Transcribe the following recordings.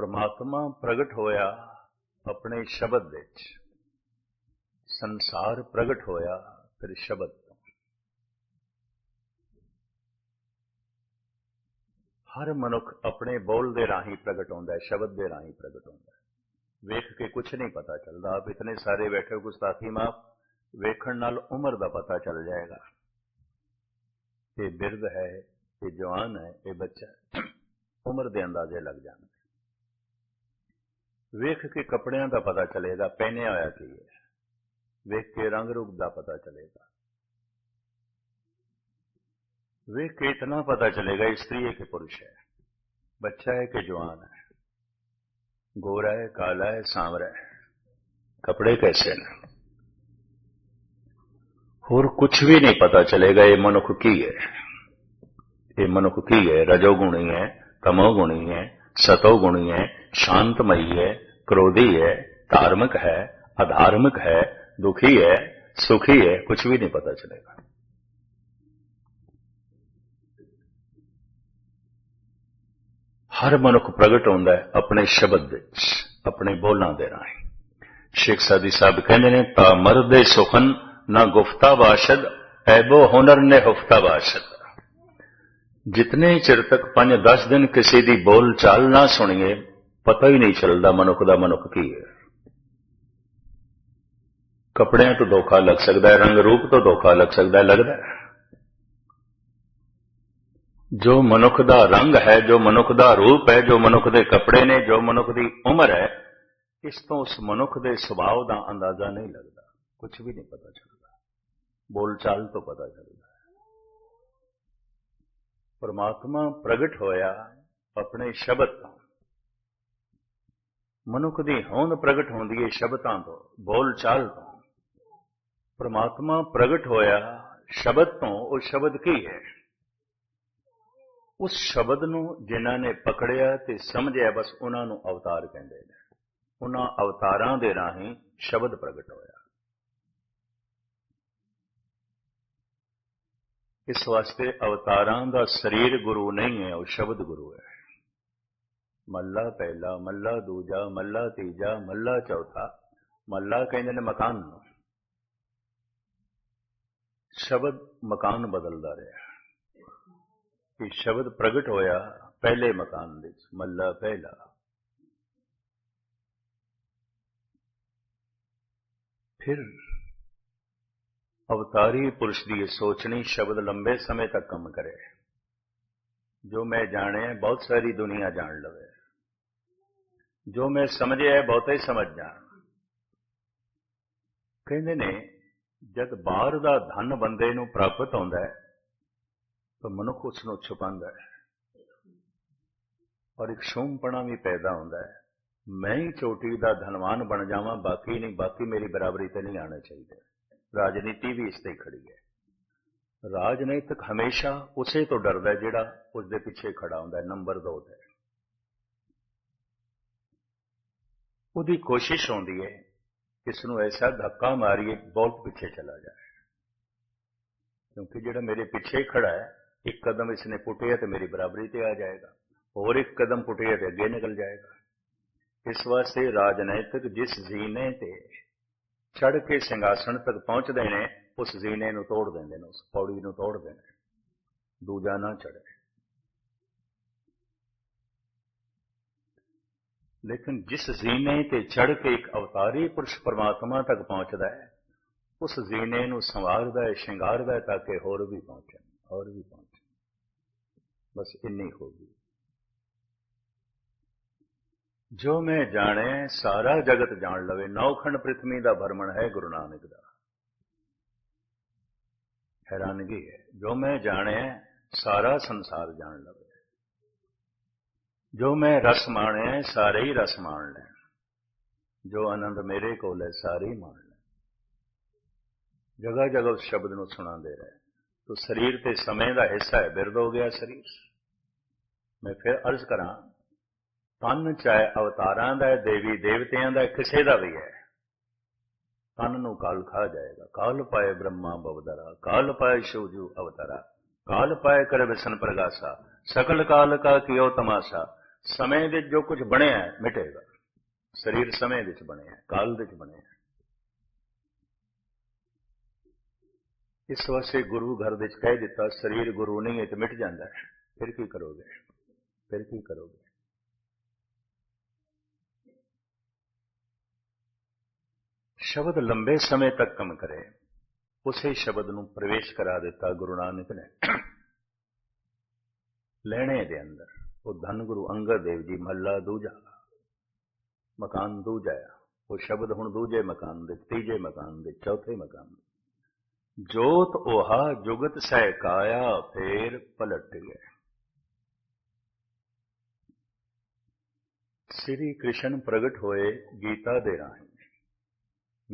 ਪ੍ਰਮਾਤਮਾ ਪ੍ਰਗਟ ਹੋਇਆ ਆਪਣੇ ਸ਼ਬਦ ਵਿੱਚ। ਸੰਸਾਰ ਪ੍ਰਗਟ ਹੋਇਆ ਫਿਰ ਸ਼ਬਦ ਤੋਂ। ਹਰ ਮਨੁੱਖ ਆਪਣੇ ਬੋਲ ਦੇ ਰਾਹੀਂ ਪ੍ਰਗਟ ਹੁੰਦਾ ਹੈ, ਸ਼ਬਦ ਦੇ ਰਾਹੀਂ ਪ੍ਰਗਟ ਹੁੰਦਾ ਹੈ। ਵੇਖ ਕੇ ਕੁਝ ਨਹੀਂ ਪਤਾ ਚੱਲਦਾ। ਆਪ ਇਤਨੇ ਸਾਰੇ ਬੈਠੇ ਹੋ ਗੁਸਤਾਖੀ ਮਾਫ, ਵੇਖਣ ਨਾਲ ਉਮਰ ਦਾ ਪਤਾ ਚੱਲ ਜਾਏਗਾ। ਇਹ ਬਿਰਧ ਹੈ, ਇਹ ਜਵਾਨ ਹੈ, ਇਹ ਬੱਚਾ ਹੈ। ਉਮਰ ਦੇ ਅੰਦਾਜ਼ੇ ਲੱਗ ਜਾਣਗੇ ਵੇਖ ਕੇ ਕੱਪੜਿਆਂ ਦਾ ਪਤਾ ਚੱਲੇਗਾ ਪਹਿਨਿਆ ਹੋਇਆ ਕੀ ਹੈ ਵੇਖ ਕੇ ਰੰਗ ਰੂਪ ਦਾ ਪਤਾ ਚੱਲੇਗਾ ਵੇਖ ਕੇ ਇਤਨਾ ਪਤਾ चलेगा स्त्री है कि पुरुष है बच्चा है कि जवान है गोरा है काला है सांवरा है कपड़े कैसे हैं और कुछ भी नहीं पता चलेगा ये मनुख की है ये मनुख की है रजोगुणी है तमोगुणी है सतोगुणी है ਸ਼ਾਂਤਮਈ ਹੈ क्रोधी है धार्मिक है अधार्मिक है दुखी है सुखी है कुछ भी नहीं पता चलेगा ਹਰ ਮਨੁੱਖ ਪ੍ਰਗਟ ਹੁੰਦਾ ਹੈ ਆਪਣੇ ਸ਼ਬਦ ਵਿੱਚ ਆਪਣੇ ਬੋਲਾਂ ਦੇ ਰਾਹੀਂ ਸ਼ੇਖ ਸਾਦੀ ਸਾਹਿਬ ਕਹਿੰਦੇ ਨੇ ਤਾ ਮਰਦੇ ਸੁਖਨ ਨਾ ਗੁਫਤਾ ਬਾਸ਼ਦ ਐਬੋ ਹੁਨਰ ਨੇ ਹੁਫਤਾ ਬਾਸ਼ਦ ਜਿਤਨੇ ਚਿਰ ਤੱਕ 5-10 ਦਿਨ ਕਿਸੇ ਦੀ ਬੋਲ ਚਾਲ ਨਾ ਸੁਣੀਏ ਪਤਾ ਹੀ ਨਹੀਂ ਚੱਲਦਾ ਮਨੁੱਖ ਦਾ ਮਨੁੱਖ ਕੀ ਹੈ। ਕੱਪੜਿਆਂ ਤੋਂ ਧੋਖਾ ਲੱਗ ਸਕਦਾ ਹੈ, ਰੰਗ ਰੂਪ ਤੋਂ ਧੋਖਾ ਲੱਗ ਸਕਦਾ ਹੈ, ਲੱਗਦਾ ਹੈ। ਜੋ ਮਨੁੱਖ ਦਾ ਰੰਗ ਹੈ, ਜੋ ਮਨੁੱਖ ਦਾ ਰੂਪ ਹੈ, ਜੋ ਮਨੁੱਖ ਦੇ ਕੱਪੜੇ ਨੇ, ਜੋ ਮਨੁੱਖ ਦੀ ਉਮਰ ਹੈ, ਇਸ ਤੋਂ ਉਸ ਮਨੁੱਖ ਦੇ ਸੁਭਾਅ ਦਾ ਅੰਦਾਜ਼ਾ ਨਹੀਂ ਲੱਗਦਾ। ਕੁਝ ਵੀ ਨਹੀਂ ਪਤਾ ਚੱਲਦਾ। ਬੋਲਚਾਲ ਤੋਂ ਪਤਾ ਚੱਲਦਾ ਪਰਮਾਤਮਾ ਪ੍ਰਗਟ ਹੋਇਆ ਆਪਣੇ ਸ਼ਬਦ ਤੋਂ। ਮਨੁੱਖ ਦੀ ਹੋਂਦ ਪ੍ਰਗਟ ਹੁੰਦੀ ਹੈ ਸ਼ਬਦਾਂ ਤੋਂ ਬੋਲ ਚਾਲ ਤੋਂ। ਪਰਮਾਤਮਾ ਪ੍ਰਗਟ ਹੋਇਆ ਸ਼ਬਦ ਤੋਂ, ਉਹ ਸ਼ਬਦ ਕੀ ਹੈ? ਉਸ ਸ਼ਬਦ ਨੂੰ ਜਿਨ੍ਹਾਂ ਨੇ ਪਕੜਿਆ ਤੇ ਸਮਝਿਆ, ਬਸ ਉਹਨਾਂ ਨੂੰ ਅਵਤਾਰ ਕਹਿੰਦੇ ਨੇ। ਉਹਨਾਂ ਅਵਤਾਰਾਂ ਦੇ ਰਾਹੀਂ ਸ਼ਬਦ ਪ੍ਰਗਟ ਹੋਇਆ। ਇਸ ਵਾਸਤੇ ਅਵਤਾਰਾਂ ਦਾ ਸਰੀਰ ਗੁਰੂ ਨਹੀਂ ਹੈ, ਉਹ ਸ਼ਬਦ ਗੁਰੂ ਹੈ। ਮੱਲਾ ਪਹਿਲਾ, ਮੱਲਾ ਦੂਜਾ, ਮੱਲਾ ਤੀਜਾ, ਮੱਲਾ ਚੌਥਾ। ਮੱਲਾ ਕਹਿੰਦੇ ਨੇ ਮਕਾਨ ਨੂੰ। ਸ਼ਬਦ ਮਕਾਨ ਬਦਲਦਾ ਰਿਹਾ। ਇਹ ਸ਼ਬਦ ਪ੍ਰਗਟ ਹੋਇਆ ਪਹਿਲੇ ਮਕਾਨ ਵਿੱਚ, ਮੱਲਾ ਪਹਿਲਾ। ਫਿਰ ਅਵਤਾਰੀ ਪੁਰਸ਼ ਦੀ ਸੋਚਣੀ ਸ਼ਬਦ ਲੰਬੇ ਸਮੇਂ ਤੱਕ ਕੰਮ ਕਰੇ ਜੋ ਮੈਂ ਜਾਣਿਆ, ਬਹੁਤ ਸਾਰੀ ਦੁਨੀਆ ਜਾਣ ਲਵੇ। ਜੋ ਮੈਂ ਸਮਝਿਆ ਬਹੁਤਾ ਹੀ ਸਮਝ ਜਾਣ। ਕਹਿੰਦੇ ਨੇ, ਜਦ ਬਾਹਰ ਦਾ ਧਨ ਬੰਦੇ ਨੂੰ ਪ੍ਰਾਪਤ ਆਉਂਦਾ ਹੈ, ਤਾਂ ਮਨੁੱਖ ਉਸ ਨੂੰ ਛੁਪਾਉਂਦਾ ਹੈ। ਔਰ ਇੱਕ ਸ਼ੂਮਪਣਾ ਵੀ ਪੈਦਾ ਹੁੰਦਾ ਹੈ। ਮੈਂ ਹੀ ਚੋਟੀ ਦਾ ਧਨਵਾਨ ਬਣ ਜਾਵਾਂ, ਬਾਕੀ ਨਹੀਂ, ਬਾਕੀ ਮੇਰੀ ਬਰਾਬਰੀ ਤੇ ਨਹੀਂ ਆਣਾ ਚਾਹੀਦਾ। ਰਾਜਨੀਤੀ ਵੀ ਇਸ ਤੇ ਖੜੀ ਹੈ। ਰਾਜਨੀਤਿਕ ਹਮੇਸ਼ਾ ਉਸੇ ਤੋਂ ਡਰਦਾ ਜਿਹੜਾ ਉਸ ਦੇ ਪਿੱਛੇ ਖੜਾ ਹੁੰਦਾ ਨੰਬਰ 2 ਤੇ। ਉਹਦੀ ਕੋਸ਼ਿਸ਼ ਹੁੰਦੀ ਹੈ ਇਸ ਨੂੰ ਐਸਾ ਧੱਕਾ ਮਾਰੀਏ, ਬਹੁਤ ਪਿੱਛੇ ਚਲਾ ਜਾਏ। ਕਿਉਂਕਿ ਜਿਹੜਾ ਮੇਰੇ ਪਿੱਛੇ ਖੜਾ ਹੈ, ਇੱਕ ਕਦਮ ਇਸਨੇ ਪੁੱਟਿਆ ਤੇ ਮੇਰੀ ਬਰਾਬਰੀ ਤੇ ਆ ਜਾਏਗਾ। ਹੋਰ ਇੱਕ ਕਦਮ ਪੁੱਟਿਆ ਤੇ ਅੱਗੇ ਨਿਕਲ ਜਾਏਗਾ। ਇਸ ਵਾਸਤੇ ਰਾਜਨੀਤਿਕ ਜਿਸ ਜ਼ੀਨੇ ਤੇ ਚੜ ਕੇ ਸਿੰਘਾਸਣ ਤੱਕ ਪਹੁੰਚਦੇ ਨੇ, ਉਸ ਜ਼ੀਨੇ ਨੂੰ ਤੋੜ ਦਿੰਦੇ ਨੇ, ਉਸ ਪੌੜੀ ਨੂੰ ਤੋੜਦੇ ਨੇ। ਦੂਜਾ ਨਾ ਚੜੇ ਲੇਕਿਨ ਜਿਸ ਜ਼ੀਨੇ ਤੇ ਚੜ ਕੇ ਇੱਕ ਅਵਤਾਰੀ ਪੁਰਸ਼ ਪਰਮਾਤਮਾ ਤੱਕ ਪਹੁੰਚਦਾ ਹੈ, ਉਸ ਜ਼ੀਨੇ ਨੂੰ ਸੰਵਾਰਦਾ ਹੈ, ਸ਼ਿੰਗਾਰਦਾ ਹੈ ਤਾਂ ਕਿ ਹੋਰ ਵੀ ਪਹੁੰਚਣ ਹੋਰ ਵੀ ਪਹੁੰਚਣ ਬਸ ਇੰਨੀ ਹੋ ਗਈ। ਜੋ ਮੈਂ ਜਾਣੇ ਸਾਰਾ ਜਗਤ ਜਾਣ ਲਵੇ, ਨੌਖੰਡ ਪ੍ਰithvi ਦਾ ਭਰਮਣ ਹੈ ਗੁਰੂ ਨਾਨਕ ਦਾ। ਹੈਰਾਨਗੀ ਹੈ। ਜੋ ਮੈਂ ਜਾਣੇ ਸਾਰਾ ਸੰਸਾਰ ਜਾਣ ਲਵੇ। ਜੋ ਮੈਂ ਰਸ ਮਾਣਿਆ ਸਾਰੇ ਹੀ ਰਸ ਮਾਣ ਲੈ ਜੋ ਆਨੰਦ ਮੇਰੇ ਕੋਲ ਹੈ, ਸਾਰੇ ਹੀ ਮਾਣ ਲੈ ਜਗ੍ਹਾ ਜਗ੍ਹਾ ਉਸ ਸ਼ਬਦ ਨੂੰ ਸੁਣਾਉਂਦੇ ਰਹੇ। ਤੋ ਸਰੀਰ ਤੇ ਸਮੇਂ ਦਾ ਹਿੱਸਾ ਹੈ ਬਿਰਦ ਹੋ ਗਿਆ ਸਰੀਰ। ਮੈਂ ਫਿਰ ਅਰਜ਼ ਕਰਾਂ, ਤਨ ਚਾਹੇ ਅਵਤਾਰਾਂ ਦਾ ਹੈ, ਦੇਵੀ ਦੇਵਤਿਆਂ ਦਾ ਕਿਸੇ ਦਾ ਵੀ ਹੈ। ਤਨ ਨੂੰ ਕਾਲ ਖਾ ਜਾਏਗਾ। ਕਾਲ ਪਾਏ ਬ੍ਰਹਮਾ ਬਵਦਰਾ, ਕਾਲ ਪਾਏ ਸ਼ਿਵਜੂ ਅਵਤਾਰਾ, ਕਾਲ ਪਾਏ ਕਰ ਵਿਸ਼ਨ ਪ੍ਰਗਾਸਾ, ਸਕਲ ਕਾਲ ਕਾ ਕਿਉ ਤਮਾਸ਼ਾ। ਸਮੇਂ ਦੇ ਜੋ ਕੁਝ ਬਣਿਆ ਹੈ, ਮਿਟੇਗਾ। ਸਰੀਰ ਸਮੇਂ ਵਿੱਚ ਬਣਿਆ ਹੈ, ਕਾਲ ਵਿੱਚ ਬਣਿਆ ਹੈ। ਇਸ ਵਾਸਤੇ ਗੁਰੂ ਘਰ ਵਿੱਚ ਕਹਿ ਦਿੱਤਾ ਸਰੀਰ ਗੁਰੂ ਨਹੀਂ ਹੈ ਤੇ ਮਿਟ ਜਾਂਦਾ ਹੈ। ਫਿਰ ਕੀ ਕਰੋਗੇ? ਫਿਰ ਕੀ ਕਰੋਗੇ? ਸ਼ਬਦ ਲੰਬੇ ਸਮੇਂ ਤੱਕ ਕੰਮ ਕਰੇ। ਉਸੇ ਸ਼ਬਦ ਨੂੰ ਪ੍ਰਵੇਸ਼ ਕਰਾ ਦਿੱਤਾ ਗੁਰੂ ਨਾਨਕ ਨੇ। ਲੈਣੇ ਦੇ ਅੰਦਰ। ਉਹ ਧੰਨ ਗੁਰੂ ਅੰਗਦ ਦੇਵ ਜੀ ਮਹੱਲਾ ਦੂਜਾ। ਮਕਾਨ ਦੂਜਾ ਆ। ਉਹ ਸ਼ਬਦ ਹੁਣ ਦੂਜੇ ਮਕਾਨ ਦੇ, ਤੀਜੇ ਮਕਾਨ ਦੇ, ਚੌਥੇ ਮਕਾਨ ਦੇ। ਜੋਤ 오ਹਾ ਜੁਗਤ ਸਹਿ ਕਾਇਆ, ਫੇਰ ਪਲਟ ਗਏ ਸ੍ਰੀ ਕ੍ਰਿਸ਼ਨ ਪ੍ਰਗਟ ਹੋਏ ਗੀਤਾ ਦੇ ਰਾਹੀਂ।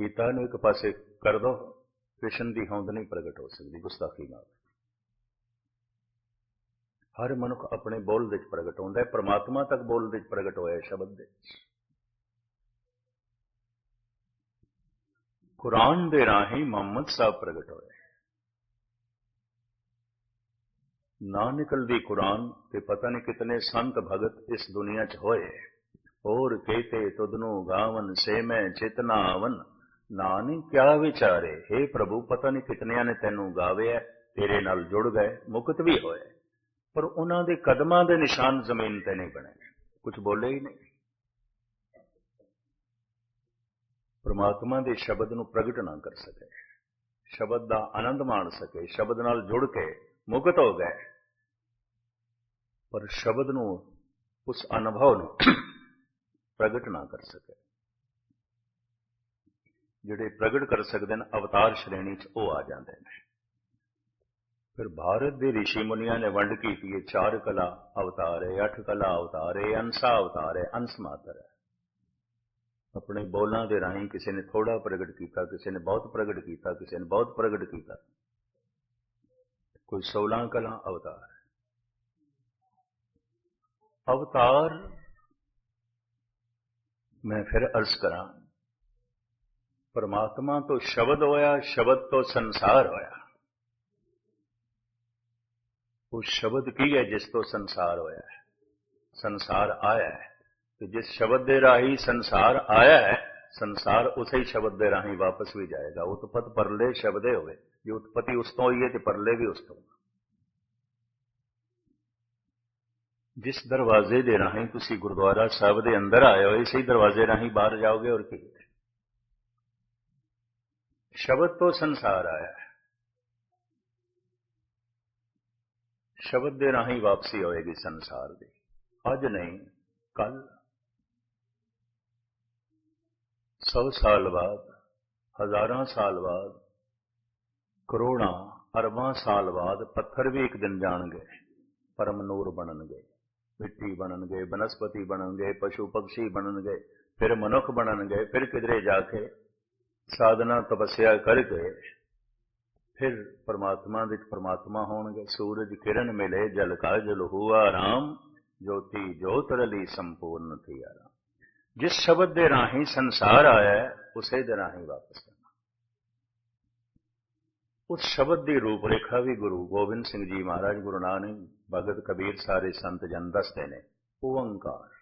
ਗੀਤਾ ਨੂੰ ਇੱਕ ਪਾਸੇ ਕਰ ਦੋ, ਕ੍ਰਿਸ਼ਨ ਦੀ ਹੋਂਦ ਨਹੀਂ ਪ੍ਰਗਟ ਹੋ ਸਕਦੀ, ਗੁਸਤਾਖੀ ਨਾਲ ਹਰ ਮਨੁੱਖ ਆਪਣੇ ਬੋਲ ਵਿੱਚ ਪ੍ਰਗਟ ਹੁੰਦਾ ਹੈ। ਪ੍ਰਮਾਤਮਾ ਤੱਕ ਬੋਲ ਵਿੱਚ ਪ੍ਰਗਟ ਹੋਇਆ ਸ਼ਬਦ ਦੇ। ਕੁਰਾਨ ਦੇ ਰਾਹੀਂ ਮੁਹੰਮਦ ਸਾਹਿਬ ਪ੍ਰਗਟ ਹੋਏ। ਨਾ ਨਿਕਲਦੀ ਕੁਰਾਨ ਤੇ ਪਤਾ ਨਹੀਂ ਕਿਤਨੇ ਸੰਤ ਭਗਤ ਇਸ ਦੁਨੀਆ 'ਚ ਹੋਏ। ਹੋਰ ਕਹਤੇ ਤੁਧਨੂੰ ਗਾਵਨ, ਸੇ ਮੈਂ ਚਿਤਨਾ ਆਵਨ ਨਾਨਕ ਕਿਆ ਵਿਚਾਰੇ? हे ਪ੍ਰਭੂ, ਪਤਾ ਨਹੀਂ ਕਿਤਨਿਆਂ ਨੇ ਤੈਨੂੰ ਗਾਵਿਆ, ਤੇਰੇ ਨਾਲ ਜੁੜ ਗਏ, ਮੁਕਤ ਵੀ ਹੋਏ। ਪਰ ਉਹਨਾਂ ਦੇ ਕਦਮਾਂ ਦੇ ਨਿਸ਼ਾਨ ਜ਼ਮੀਨ ਤੇ ਨਹੀਂ ਬਣੇ। ਕੁਝ ਬੋਲੇ ਹੀ ਨਹੀਂ। ਪ੍ਰਮਾਤਮਾ ਦੇ ਸ਼ਬਦ ਨੂੰ ਪ੍ਰਗਟ ਨਾ ਕਰ ਸਕੇ। ਸ਼ਬਦ ਦਾ ਆਨੰਦ ਮਾਣ ਸਕੇ। ਸ਼ਬਦ ਨਾਲ ਜੁੜ ਕੇ ਮੁਕਤ ਹੋ ਗਏ। ਪਰ ਸ਼ਬਦ ਨੂੰ ਉਸ ਅਨੁਭਵ ਨੂੰ ਪ੍ਰਗਟ ਨਾ ਕਰ ਸਕੇ। ਜਿਹੜੇ ਪ੍ਰਗਟ ਕਰ ਸਕਦੇ ਨੇ, ਅਵਤਾਰ ਸ਼੍ਰੇਣੀ 'ਚ ਉਹ ਆ ਜਾਂਦੇ ਨੇ। ਫਿਰ ਭਾਰਤ ਦੇ ઋષਿ ਮੁਨੀਆਂ ਨੇ ਵੰਡ ਕੀਤੀ ਹੈ ਚਾਰ ਕਲਾ ਅਵਤਾਰ ਹੈ ਅੱਠ ਕਲਾ ਅਵਤਾਰ ਹੈ ਅੰਸਾ ਅਵਤਾਰ ਹੈ ਅੰਸ ਮਾਤਰ ਹੈ ਆਪਣੇ ਬੋਲਾਂ ਦੇ ਰਾਹੀਂ ਕਿਸੇ ਨੇ ਥੋੜਾ ਪ੍ਰਗਟ ਕੀਤਾ ਕਿਸੇ ਨੇ ਬਹੁਤ ਪ੍ਰਗਟ ਕੀਤਾ ਕਿਸੇ ਨੇ ਬਹੁਤ ਪ੍ਰਗਟ ਕੀਤਾ ਕੋਈ 16 ਕਲਾ ਅਵਤਾਰ ਅਵਤਾਰ ਮੈਂ ਫਿਰ ਅਰਜ਼ ਕਰਾਂ ਪਰਮਾਤਮਾ ਤੋਂ ਸ਼ਬਦ ਹੋਇਆ ਸ਼ਬਦ ਤੋਂ ਸੰਸਾਰ ਹੋਇਆ ਉਹ ਸ਼ਬਦ ਕੀ ਹੈ ਜਿਸ ਤੋਂ ਸੰਸਾਰ ਹੋਇਆ ਹੈ ਸੰਸਾਰ ਆਇਆ ਹੈ ਤੇ ਜਿਸ ਸ਼ਬਦ ਦੇ ਰਾਹੀਂ ਸੰਸਾਰ ਆਇਆ ਹੈ ਸੰਸਾਰ ਉਸੇ ਹੀ ਸ਼ਬਦ ਦੇ ਰਾਹੀਂ ਵਾਪਸ ਵੀ ਜਾਏਗਾ ਉਤਪਤ ਪਰਲੇ ਸ਼ਬਦੇ ਹੋਵੇ ਜੇ ਉਤਪਤੀ ਉਸ ਤੋਂ ਹੋਈ ਹੈ ਤੇ ਪਰਲੇ ਵੀ ਉਸ ਤੋਂ ਜਿਸ ਦਰਵਾਜ਼ੇ ਦੇ ਰਾਹੀਂ ਤੁਸੀਂ ਗੁਰਦੁਆਰਾ ਸਾਹਿਬ ਦੇ ਅੰਦਰ ਆਏ ਹੋ ਇਸੇ ਦਰਵਾਜ਼ੇ ਰਾਹੀਂ ਬਾਹਰ ਜਾਓਗੇ ਔਰ ਕੀ ਸ਼ਬਦ ਤੋਂ ਸੰਸਾਰ ਆਇਆ ਹੈ ਸ਼ਬਦ ਦੇ ਰਾਹੀਂ ਵਾਪਸੀ ਹੋਏਗੀ ਸੰਸਾਰ ਦੀ। ਅੱਜ ਨਹੀਂ ਕੱਲ 100 ਸਾਲ ਬਾਅਦ, ਹਜ਼ਾਰਾਂ ਸਾਲ ਬਾਅਦ, ਕਰੋੜਾਂ, ਅਰਬਾਂ ਸਾਲ ਬਾਅਦ ਪੱਥਰ ਵੀ ਇੱਕ ਦਿਨ ਜਾਣਗੇ, ਪਰਮ ਨੂਰ ਬਣਨਗੇ, ਮਿੱਟੀ ਬਣਨਗੇ, ਬਨਸਪਤੀ ਬਣਨਗੇ, ਪਸ਼ੂ ਪੰਛੀ ਬਣਨਗੇ, ਫਿਰ ਮਨੁੱਖ ਬਣਨਗੇ, ਫਿਰ ਕਿਧਰੇ ਜਾ ਕੇ ਸਾਧਨਾ ਤਪੱਸਿਆ ਕਰਕੇ ਫਿਰ ਪਰਮਾਤਮਾ ਵਿੱਚ ਪਰਮਾਤਮਾ ਹੋਣਗੇ, ਸੂਰਜ ਕਿਰਨ ਮਿਲੇ, ਜਲ ਕਾ ਜਲ ਹੁਆ ਰਾਮ ਜੋਤੀ ਜੋਤ ਰਲੀ ਸੰਪੂਰਨ ਥੀ ਆਰਾਮ। ਜਿਸ ਸ਼ਬਦ ਦੇ ਰਾਹੀਂ ਸੰਸਾਰ ਆਇਆ ਉਸੇ ਦੇ ਰਾਹੀਂ ਵਾਪਸ ਆਣਾ ਉਸ ਸ਼ਬਦ ਦੀ ਰੂਪ ਰੇਖਾ ਵੀ ਗੁਰੂ ਗੋਬਿੰਦ ਸਿੰਘ ਜੀ ਮਹਾਰਾਜ ਗੁਰੂ ਨਾਨਕ, ਭਗਤ ਕਬੀਰ ਸਾਰੇ ਸੰਤ ਜਨ ਦੱਸਦੇ ਨੇ ਓੰਕਾਰ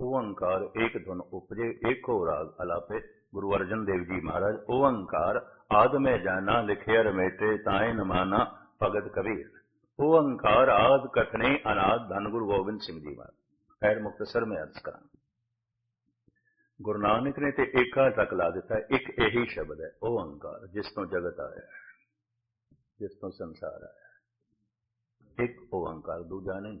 ਓੰਕਾਰ ਏਕ ਧੁਨ ਉਪਜੇ, ਏਕੋ ਰਾਗ ਅਲਾਪੇ। ਗੁਰੂ ਅਰਜਨ ਦੇਵ ਜੀ ਮਹਾਰਾਜ ਓੰਕਾਰ ਆਦਮੇ ਜਾਣਾ, ਲਿਖਿਆ ਰਮੇਟੇ ਤਾਏ ਨਮਾਨਾ, ਭਗਤ ਕਬੀਰ। ਓੰਕਾਰ ਆਦ ਕਥਨੇ ਅਨਾਦ ਧੰਨ ਗੁਰੂ ਗੋਬਿੰਦ ਸਿੰਘ ਜੀ ਮਹਾਰਾਜ ਖੈਰ ਮੁਖਤਸਰ ਮੈਂ ਅਰਜ਼ ਕਰਾਂ। ਗੁਰੂ ਨਾਨਕ ਨੇ ਤੇ ਏਕਾ ਤੱਕ ਲਾ ਦਿੱਤਾ, ਇੱਕ ਇਹੀ ਸ਼ਬਦ ਹੈ ਓੰਕਾਰ ਜਿਸ ਤੋਂ ਜਗਤ ਆਇਆ ਜਿਸ ਤੋਂ ਸੰਸਾਰ ਆਇਆ ਇੱਕ ਓੰਕਾਰ ਦੂਜਾ ਨਹੀਂ।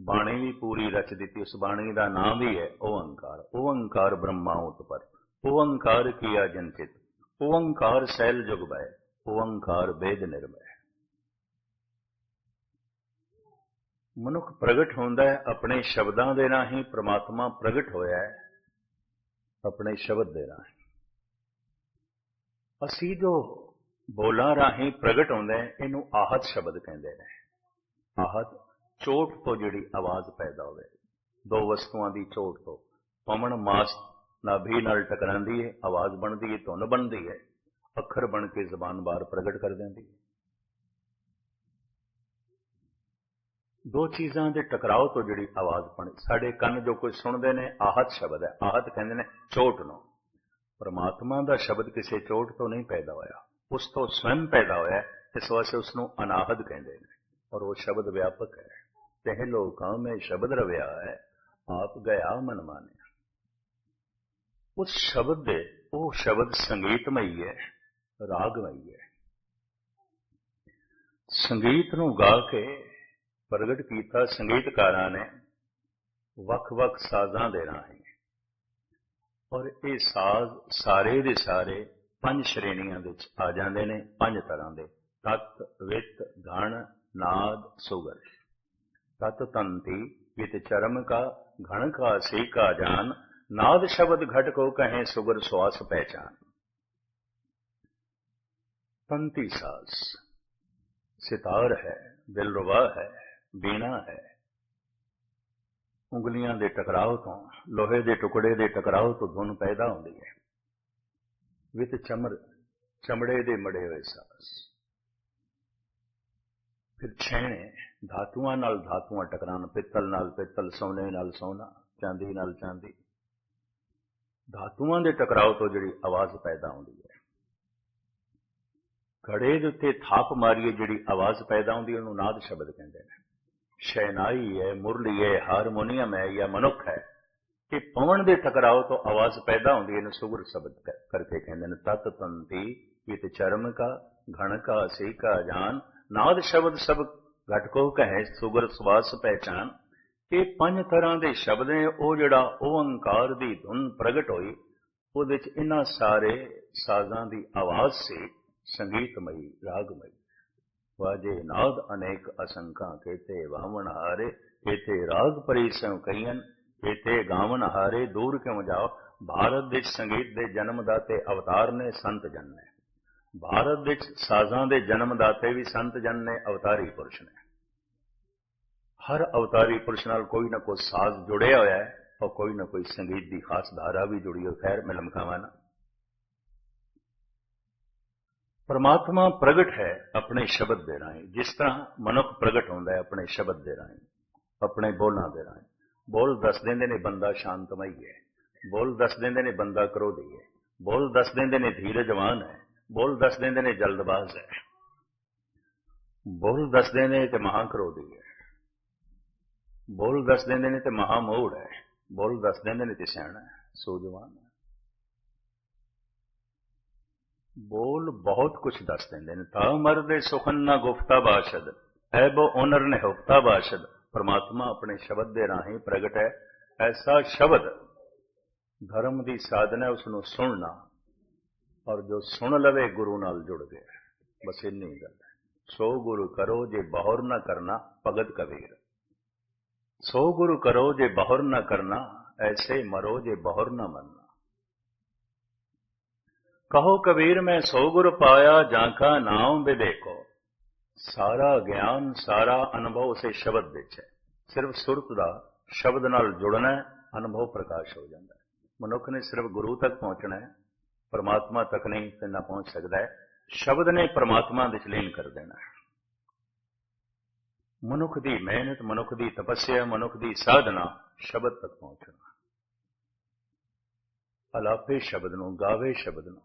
ਬਾਣੀ ਵੀ ਪੂਰੀ ਰਚ ਦਿੱਤੀ, ਉਸ ਬਾਣੀ ਦਾ ਨਾਮ ਵੀ ਹੈ ਓੰਕਾਰ ਓੰਕਾਰ ਬ੍ਰਹਮਾ ਉਤਪਰ। ਓੰਕਾਰ ਕੀਆ ਜਨਚਿਤ ਓੰਕਾਰ ਸੈਲ ਜੁਗ ਬੈ ਓੰਕਾਰ ਵੇਦ ਨਿਰਮੈ ਮਨੁੱਖ ਪ੍ਰਗਟ ਹੁੰਦਾ ਹੈ, ਆਪਣੇ ਸ਼ਬਦਾਂ ਦੇ ਰਾਹੀਂ ਪ੍ਰਮਾਤਮਾ ਪ੍ਰਗਟ ਹੋਇਆ ਹੈ, ਆਪਣੇ ਸ਼ਬਦ ਦੇ ਰਾਹੀਂ। ਅਸੀਂ ਜੋ ਬੋਲਾਂ ਰਾਹੀਂ ਪ੍ਰਗਟ ਹੁੰਦੇ ਇਹਨੂੰ ਆਹਤ ਸ਼ਬਦ ਕਹਿੰਦੇ ਨੇ। ਆਹਤ, ਚੋਟ ਤੋਂ ਜਿਹੜੀ ਆਵਾਜ਼ ਪੈਦਾ ਹੋਵੇ, ਦੋ ਵਸਤੂਆਂ ਦੀ ਚੋਟ ਤੋਂ, ਪਵਨ ਮਾਸ ਨਾਭੀ ਨਾਲ ਟਕਰਾਂਦੀ ਹੈ ਆਵਾਜ਼ ਬਣਦੀ ਹੈ ਧੁਨ ਬਣਦੀ ਹੈ ਅੱਖਰ ਬਣ ਕੇ ਜ਼ਬਾਨ ਬਾਹਰ ਪ੍ਰਗਟ ਕਰ ਦਿੰਦੀ ਹੈ ਦੋ ਚੀਜ਼ਾਂ ਦੇ ਟਕਰਾਓ ਤੋਂ ਜਿਹੜੀ ਆਵਾਜ਼ ਬਣੀ, ਸਾਡੇ ਕੰਨ ਜੋ ਕੁਝ ਸੁਣਦੇ ਨੇ, ਆਹਤ ਸ਼ਬਦ ਹੈ, ਆਹਤ ਕਹਿੰਦੇ ਨੇ ਚੋਟ ਨੂੰ। ਪਰਮਾਤਮਾ ਦਾ ਸ਼ਬਦ ਕਿਸੇ ਚੋਟ ਤੋਂ ਨਹੀਂ ਪੈਦਾ ਹੋਇਆ, ਉਸ ਤੋਂ ਸਵੈਮ ਪੈਦਾ ਹੋਇਆ ਇਸ ਵਾਸਤੇ ਉਸ ਨੂੰ ਅਨਾਹਦ ਕਹਿੰਦੇ ਨੇ, ਔਰ ਉਹ ਸ਼ਬਦ ਵਿਆਪਕ ਹੈ। ਤਹਿ ਲੋਕਾਂ ਮੈਂ ਸ਼ਬਦ ਰਵਿਆ ਹੈ, ਆਪ ਗਿਆ ਮਨ ਮਾਨਿਆ। ਉਸ ਸ਼ਬਦ ਦੇ ਉਹ ਸ਼ਬਦ ਸੰਗੀਤਮਈ ਹੈ ਰਾਗਮਈ ਹੈ ਸੰਗੀਤ ਨੂੰ ਗਾ ਕੇ ਪ੍ਰਗਟ ਕੀਤਾ ਸੰਗੀਤਕਾਰਾਂ ਨੇ ਵੱਖ-ਵੱਖ ਸਾਜ਼ਾਂ ਦੇ ਰਾਹੀਂ ਔਰ ਇਹ ਸਾਜ਼ ਸਾਰੇ ਦੇ ਸਾਰੇ ਪੰਜ ਸ਼੍ਰੇਣੀਆਂ ਵਿੱਚ ਆ ਜਾਂਦੇ ਨੇ ਪੰਜ ਤਰ੍ਹਾਂ ਦੇ ਤਤ ਵਿਤ ਗਣ ਨਾਦ ਸੁਗਰ ਤਤ ਤੰਤੀ ਵਿਤ ਚਰਮ ਕਾ ਘਣ ਕਾ ਸੇ ਕਾ ਜਾਨ ਨਾਦ ਸ਼ਬਦ ਘਟ ਕੋ ਕਹੇ ਸੁਗਰ ਸਵਾਸ ਪਹਿਚਾਨ। ਤੰਤੀ ਸਾਜ਼ ਸਿਤਾਰ ਹੈ ਦਿਲਰਵਾ ਹੈ, ਬੀਣਾ ਹੈ। ਉਂਗਲੀਆਂ ਦੇ ਟਕਰਾਓ ਤੋਂ, ਲੋਹੇ ਦੇ ਟੁਕੜੇ ਦੇ ਟਕਰਾਓ ਤੋਂ ਧੁਨ ਪੈਦਾ ਹੁੰਦੀ ਹੈ। ਵਿਤ ਚਮਰ, ਚਮੜੇ ਦੇ ਮੜੇ ਹੋਏ ਸਾਸ। ਫਿਰ ਛੇਣੇ, ਧਾਤੂਆਂ ਨਾਲ ਧਾਤੂਆਂ ਟਕਰਾਣ ਪਿੱਤਲ ਨਾਲ ਪਿੱਤਲ, ਸੋਨੇ ਨਾਲ ਸੋਨਾ, ਚਾਂਦੀ ਨਾਲ ਚਾਂਦੀ। ਧਾਤੂਆਂ ਦੇ ਟਕਰਾਓ ਤੋਂ ਜਿਹੜੀ ਆਵਾਜ਼ ਪੈਦਾ ਹੁੰਦੀ ਹੈ। ਘੜੇ ਦੇ ਉੱਤੇ ਥਾਪ ਮਾਰੀਏ ਜਿਹੜੀ ਆਵਾਜ਼ ਪੈਦਾ ਹੁੰਦੀ ਉਹਨੂੰ ਨਾਦ ਸ਼ਬਦ ਕਹਿੰਦੇ ਨੇ। ਸ਼ੈਨਾਈ ਹੈ, ਮੁਰਲੀ ਹੈ, ਹਾਰਮੋਨੀਅਮ ਹੈ ਜਾਂ ਮਨੁੱਖ ਹੈ ਕਿ ਪਵਨ ਦੇ ਟਕਰਾਓ ਤੋਂ ਆਵਾਜ਼ ਪੈਦਾ ਹੁੰਦੀ ਹੈ, ਇਹਨੂੰ ਸੁਗਰ ਸ਼ਬਦ ਕਰਕੇ ਕਹਿੰਦੇ ਨੇ। ਤਤ ਤੰਤੀ ਇਹ ਚਰਮ ਕਾ, ਘਣ ਕਾ, ਸੇ ਕਾ ਜਾਨ। ਨਾਦ ਸ਼ਬਦ ਸਭ ਘਟ ਕਹੇ, ਸੁਗਰ ਸਵਾਸ ਪਹਿਚਾਨ। ਇਹ ਪੰਜ ਤਰ੍ਹਾਂ ਦੇ ਸ਼ਬਦ ਨੇ, ਉਹ ਜਿਹੜਾ ਓੰਕਾਰ ਦੀ ਧੁਨ ਪ੍ਰਗਟ ਹੋਈ, ਉਹਦੇ ਵਿੱਚ ਇਹਨਾਂ ਸਾਰੇ ਸਾਜ਼ਾਂ ਦੀ ਆਵਾਜ਼ ਸੀ, ਸੰਗੀਤਮਈ, ਰਾਗਮਈ। ਵਾਜੇ ਨਾਦ ਅਨੇਕ ਅਸੰਖਾ, ਕੇਤੇ ਵਾਵਣ ਹਾਰੇ, ਕੇਤੇ ਰਾਗ ਪਰਿਸੰ ਕਈਨ ਕੇਤੇ ਗਾਵਨ ਹਾਰੇ ਦੂਰ ਕਿਉ ਜਾਓ? ਭਾਰਤ ਵਿੱਚ ਸੰਗੀਤ ਦੇ ਜਨਮ ਦਾਤੇ ਅਵਤਾਰ ਨੇ ਸੰਤ ਜਨ। ਨੇ ਭਾਰਤ ਵਿੱਚ ਸਾਜ਼ਾਂ ਦੇ ਜਨਮਦਾਤੇ ਵੀ ਸੰਤ ਜਨ ਨੇ ਅਵਤਾਰੀ ਪੁਰਸ਼ ਨੇ। ਹਰ ਅਵਤਾਰੀ ਪੁਰਸ਼ ਨਾਲ ਕੋਈ ਨਾ ਕੋਈ ਸਾਜ਼ ਜੁੜਿਆ ਹੋਇਆ ਹੈ ਔਰ ਕੋਈ ਨਾ ਕੋਈ ਸੰਗੀਤ ਦੀ ਖਾਸ ਧਾਰਾ ਵੀ ਜੁੜੀ ਹੋਈ ਖੈਰ ਮੈਂ ਲਮਕਾਵਾਂ ਨਾ ਪਰਮਾਤਮਾ ਪ੍ਰਗਟ ਹੈ ਆਪਣੇ ਸ਼ਬਦ ਦੇ ਰਾਹੀਂ ਜਿਸ ਤਰ੍ਹਾਂ ਮਨੁੱਖ ਪ੍ਰਗਟ ਹੁੰਦਾ ਹੈ ਆਪਣੇ ਸ਼ਬਦ ਦੇ ਰਾਹੀਂ ਆਪਣੇ ਬੋਲਾਂ ਦੇ ਰਾਹੀਂ ਬੋਲ ਦੱਸ ਦਿੰਦੇ ਨੇ ਬੰਦਾ ਸ਼ਾਂਤਮਈ ਹੈ ਬੋਲ ਦੱਸ ਦਿੰਦੇ ਨੇ ਬੰਦਾ ਕਰੋਧੀ ਹੈ ਬੋਲ ਦੱਸ ਦਿੰਦੇ ਨੇ ਧੀਰਜਵਾਨ ਹੈ ਬੋਲ ਦੱਸ ਦਿੰਦੇ ਨੇ ਜਲਦਬਾਜ਼ ਹੈ ਬੋਲ ਦੱਸ ਦਿੰਦੇ ਨੇ ਤੇ ਮਹਾ ਕਰੋਧੀ ਹੈ ਬੋਲ ਦੱਸ ਦਿੰਦੇ ਨੇ ਤੇ ਮਹਾ ਮੋੜ ਹੈ। ਬੋਲ ਦੱਸ ਦਿੰਦੇ ਨੇ ਤੇ ਸਿਆਣਾ ਹੈ। ਹੈ। ਬੋਲ ਬਹੁਤ ਕੁਝ ਦੱਸ ਦਿੰਦੇ ਨੇ। ਤਾਂ ਮਰਦੇ ਸੁਖਨ ਨਾ ਗੁਫਤਾ ਬਾਸ਼ਦ। ਹੈ ਬੋ ਓਨਰ ਨੇ ਹੁਕਤਾ ਬਾਸ਼ਦ। ਪਰਮਾਤਮਾ ਆਪਣੇ ਸ਼ਬਦ ਦੇ ਰਾਹੀਂ ਪ੍ਰਗਟ ਹੈ। ਐਸਾ ਸ਼ਬਦ ਧਰਮ ਦੀ ਸਾਧਨਾ ਉਸ ਨੂੰ ਸੁਣਨਾ। ਔਰ ਜੋ ਸੁਣ ਲਵੇ, ਗੁਰੂ ਨਾਲ ਜੁੜ ਗਿਆ। ਬਸ ਇੰਨੀ ਗੱਲ ਹੈ। ਸੋ ਗੁਰੂ ਕਰੋ, ਜੇ ਬਹੁਰ ਨਾ ਕਰਨਾ, ਭਗਤ ਕਬੀਰ। ਸੋ ਗੁਰੂ ਕਰੋ ਜੇ ਬਹੁਰ ਨਾ ਕਰਨਾ, ਐਸੇ ਮਰੋ ਜੇ ਬਹੁਰ ਨਾ ਮੰਨਣਾ। ਕਹੋ ਕਬੀਰ, ਮੈਂ ਸੋ ਗੁਰ ਪਾਇਆ, ਜਾਂ ਕਾ ਨਾਮ ਵਿਵੇਕੋ। ਸਾਰਾ ਗਿਆਨ, ਸਾਰਾ ਅਨੁਭਵ ਉਸੇ ਸ਼ਬਦ ਵਿੱਚ ਹੈ। ਸਿਰਫ ਸੁਰਤ ਦਾ ਸ਼ਬਦ ਨਾਲ ਜੁੜਨਾ ਅਨੁਭਵ ਪ੍ਰਕਾਸ਼ ਹੋ ਜਾਂਦਾ ਹੈ। ਮਨੁੱਖ ਨੇ ਸਿਰਫ ਗੁਰੂ ਤੱਕ ਪਹੁੰਚਣਾ ਹੈ, ਪਰਮਾਤਮਾ ਤੱਕ ਨਹੀਂ ਤੇ ਨਾ ਪਹੁੰਚ ਸਕਦਾ ਹੈ। ਸ਼ਬਦ ਨੇ ਪਰਮਾਤਮਾ ਵਿੱਚ ਲੀਨ ਕਰ ਦੇਣਾ ਹੈ। ਮਨੁੱਖ ਦੀ ਮਿਹਨਤ, ਮਨੁੱਖ ਦੀ ਤਪੱਸਿਆ, ਮਨੁੱਖ ਦੀ ਸਾਧਨਾ ਸ਼ਬਦ ਤੱਕ ਪਹੁੰਚਣਾ। ਅਲਾਪੇ ਸ਼ਬਦ ਨੂੰ ਗਾਵੇ ਸ਼ਬਦ ਨੂੰ।